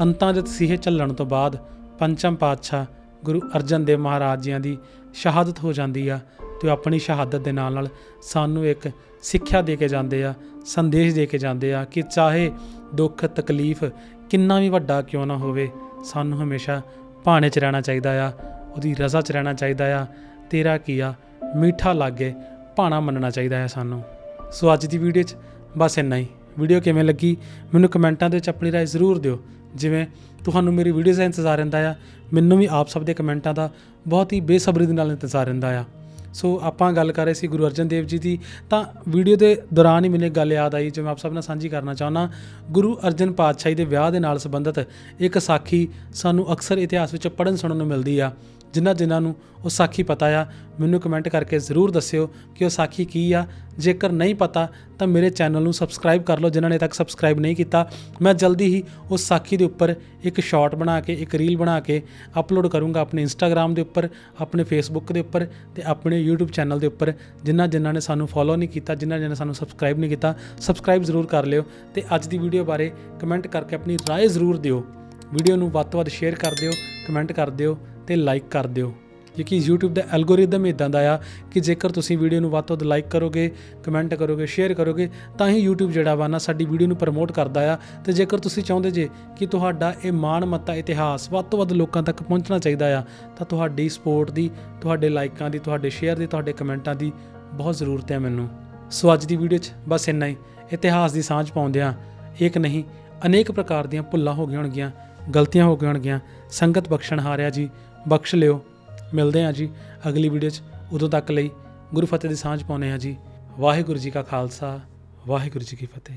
ਅੰਤਾਂ ਦੇ ਸੀਹੇ ਚੱਲਣ ਤੋਂ ਬਾਅਦ ਪੰਚਮ ਪਾਤਸ਼ਾਹ ਗੁਰੂ ਅਰਜਨ ਦੇਵ ਮਹਾਰਾਜ ਜੀਆਂ ਦੀ ਸ਼ਹਾਦਤ ਹੋ ਜਾਂਦੀ ਆ ਤੇ ਉਹ ਆਪਣੀ ਸ਼ਹਾਦਤ ਦੇ ਨਾਲ ਨਾਲ ਸਾਨੂੰ ਇੱਕ ਸਿੱਖਿਆ ਦੇ ਕੇ ਜਾਂਦੇ ਆ, ਸੰਦੇਸ਼ ਦੇ ਕੇ ਜਾਂਦੇ ਆ ਕਿ ਚਾਹੇ ਦੁੱਖ ਤਕਲੀਫ ਕਿੰਨਾ ਵੀ ਵੱਡਾ ਕਿਉਂ ਨਾ ਹੋਵੇ ਸਾਨੂੰ ਹਮੇਸ਼ਾ ਭਾਣੇ 'ਚ ਰਹਿਣਾ ਚਾਹੀਦਾ ਆ ਉਹਦੀ ਰਜ਼ਾ 'ਚ ਰਹਿਣਾ ਚਾਹੀਦਾ ਆ ਤੇਰਾ ਕੀ ਆ ਮਿੱਠਾ ਲੱਗੇ ਭਾਣਾ ਮੰਨਣਾ ਚਾਹੀਦਾ ਆ ਸਾਨੂੰ ਸੋ ਅੱਜ ਦੀ ਵੀਡੀਓ 'ਚ ਬਸ ਇੰਨਾ ਹੀ ਵੀਡੀਓ ਕਿਵੇਂ ਲੱਗੀ ਮੈਨੂੰ ਕਮੈਂਟਾਂ ਦੇ ਵਿੱਚ ਆਪਣੀ رائے ਜ਼ਰੂਰ ਦਿਓ ਜਿਵੇਂ ਤੁਹਾਨੂੰ ਮੇਰੀ ਵੀਡੀਓਜ਼ ਦਾ ਇੰਤਜ਼ਾਰ ਰਹਿੰਦਾ ਆ ਮੈਨੂੰ ਵੀ ਆਪ ਸਭ ਦੇ ਕਮੈਂਟਾਂ ਦਾ ਬਹੁਤ ਹੀ ਬੇਸਬਰੀ ਦੇ ਨਾਲ ਇੰਤਜ਼ਾਰ ਰਹਿੰਦਾ ਆ ਸੋ ਆਪਾਂ ਗੱਲ ਕਰ ਰਹੇ ਸੀ ਗੁਰੂ ਅਰਜਨ ਦੇਵ ਜੀ ਦੀ, ਤਾਂ ਵੀਡੀਓ ਦੇ ਦੌਰਾਨ ਹੀ ਮੈਨੂੰ ਇੱਕ ਗੱਲ ਯਾਦ ਆਈ ਜੋ ਮੈਂ ਆਪ ਸਭ ਨਾਲ ਸਾਂਝੀ ਕਰਨਾ ਚਾਹੁੰਦਾ। ਗੁਰੂ ਅਰਜਨ ਪਾਤਸ਼ਾਹੀ ਦੇ ਵਿਆਹ ਦੇ ਨਾਲ ਸੰਬੰਧਿਤ ਇੱਕ ਸਾਖੀ ਸਾਨੂੰ ਅਕਸਰ ਇਤਿਹਾਸ ਵਿੱਚ ਪੜ੍ਹਨ ਸੁਣਨ ਨੂੰ ਮਿਲਦੀ ਆ। ਜਿਨ੍ਹਾਂ ਜਿਨ੍ਹਾਂ ਨੂੰ ਉਹ ਸਾਖੀ ਪਤਾ ਆ ਮੈਨੂੰ ਕਮੈਂਟ ਕਰਕੇ ਜ਼ਰੂਰ ਦੱਸਿਓ ਕਿ ਉਹ ਸਾਖੀ ਕੀ ਆ ਜੇਕਰ ਨਹੀਂ ਪਤਾ ਤਾਂ ਮੇਰੇ ਚੈਨਲ ਨੂੰ ਸਬਸਕ੍ਰਾਈਬ ਕਰ ਲਓ ਜਿਨ੍ਹਾਂ ਨੇ ਤੱਕ ਸਬਸਕ੍ਰਾਈਬ ਨਹੀਂ ਕੀਤਾ ਮੈਂ ਜਲਦੀ ਹੀ ਉਸ ਸਾਖੀ ਦੇ ਉੱਪਰ ਇੱਕ ਸ਼ਾਰਟ ਬਣਾ ਕੇ ਇੱਕ ਰੀਲ ਬਣਾ ਕੇ ਅਪਲੋਡ ਕਰੂੰਗਾ ਆਪਣੇ ਇੰਸਟਾਗ੍ਰam ਦੇ ਉੱਪਰ ਆਪਣੇ ਫੇਸਬੁੱਕ ਦੇ ਉੱਪਰ ਤੇ ਆਪਣੇ YouTube ਚੈਨਲ ਦੇ ਉੱਪਰ ਜਿਨ੍ਹਾਂ ਜਿਨ੍ਹਾਂ ਨੇ ਸਾਨੂੰ ਫੋਲੋ ਨਹੀਂ ਕੀਤਾ ਜਿਨ੍ਹਾਂ ਜਿਨ੍ਹਾਂ ਨੇ ਸਾਨੂੰ ਸਬਸਕ੍ਰਾਈਬ ਨਹੀਂ ਕੀਤਾ ਸਬਸਕ੍ਰਾਈਬ ਜ਼ਰੂਰ ਕਰ ਲਿਓ ਤੇ ਅੱਜ ਦੀ ਵੀਡੀਓ ਬਾਰੇ ਕਮੈਂਟ ਕਰਕੇ ਆਪਣੀ رائے ਜ਼ਰੂਰ ਦਿਓ ਵੀਡੀਓ ਨੂੰ ਵੱਧ ਤੋਂ ਵੱਧ ਸ਼ੇਅਰ ਕਰ ਦਿਓ ਕਮੈਂਟ ਕਰ ਦਿਓ ਤੇ ਲਾਈਕ ਕਰ ਦਿਓ। ਕਿਉਂਕਿ YouTube ਦਾ ਐਲਗੋਰਿਦਮ ਇਦਾਂ ਦਾ ਆ ਕਿ ਜੇਕਰ ਤੁਸੀਂ ਵੀਡੀਓ ਨੂੰ ਵੱਧ ਤੋਂ ਵੱਧ ਲਾਈਕ ਕਰੋਗੇ ਕਮੈਂਟ ਕਰੋਗੇ ਸ਼ੇਅਰ ਕਰੋਗੇ, ਤਾਂ ਹੀ YouTube ਜਿਹੜਾ ਵਾ ਨਾ ਸਾਡੀ ਵੀਡੀਓ ਨੂੰ ਪ੍ਰਮੋਟ ਕਰਦਾ ਆ। ਤੇ ਜੇਕਰ ਤੁਸੀਂ ਚਾਹੁੰਦੇ ਜੇ ਕਿ ਤੁਹਾਡਾ ਇਹ ਮਾਣ, ਮੱਤਾ, ਇਤਿਹਾਸ ਵੱਧ ਤੋਂ ਵੱਧ ਲੋਕਾਂ ਤੱਕ ਪਹੁੰਚਣਾ ਚਾਹੀਦਾ ਆ, ਤਾਂ ਤੁਹਾਡੀ ਸਪੋਰਟ ਦੀ, ਤੁਹਾਡੇ ਲਾਈਕਾਂ ਦੀ, ਤੁਹਾਡੇ ਸ਼ੇਅਰ ਦੀ, ਤੁਹਾਡੇ ਕਮੈਂਟਾਂ ਦੀ ਬਹੁਤ ਜ਼ਰੂਰਤ ਹੈ ਮੈਨੂੰ। ਸੋ ਅੱਜ ਦੀ ਵੀਡੀਓ 'ਚ ਬਸ ਇੰਨਾ ਹੀ। ਇਤਿਹਾਸ ਦੀ ਸਾਂਝ ਪਾਉਂਦਿਆਂ ਇੱਕ ਨਹੀਂ, ਅਨੇਕ ਪ੍ਰਕਾਰ ਦੀਆਂ ਭੁੱਲਾਂ ਹੋ ਗਈਆਂ ਹੋਣਗੀਆਂ, ਗਲਤੀਆਂ ਹੋ ਗਈਆਂ ਹੋਣਗੀਆਂ, ਸੰਗਤ ਬਖਸ਼ਣ ਹਾਰਿਆ ਜੀ। ਬਖਸ਼ ਲਿਓ। ਮਿਲਦੇ ਹਾਂ ਜੀ ਅਗਲੀ ਵੀਡੀਓ 'ਚ। ਉਦੋਂ ਤੱਕ ਲਈ ਗੁਰੂ ਫਤਿਹ ਦੀ ਸਾਂਝ ਪਾਉਂਦੇ ਹਾਂ ਜੀ। ਵਾਹਿਗੁਰੂ ਜੀ ਕਾ ਖਾਲਸਾ, ਵਾਹਿਗੁਰੂ ਜੀ ਕੀ ਫਤਿਹ।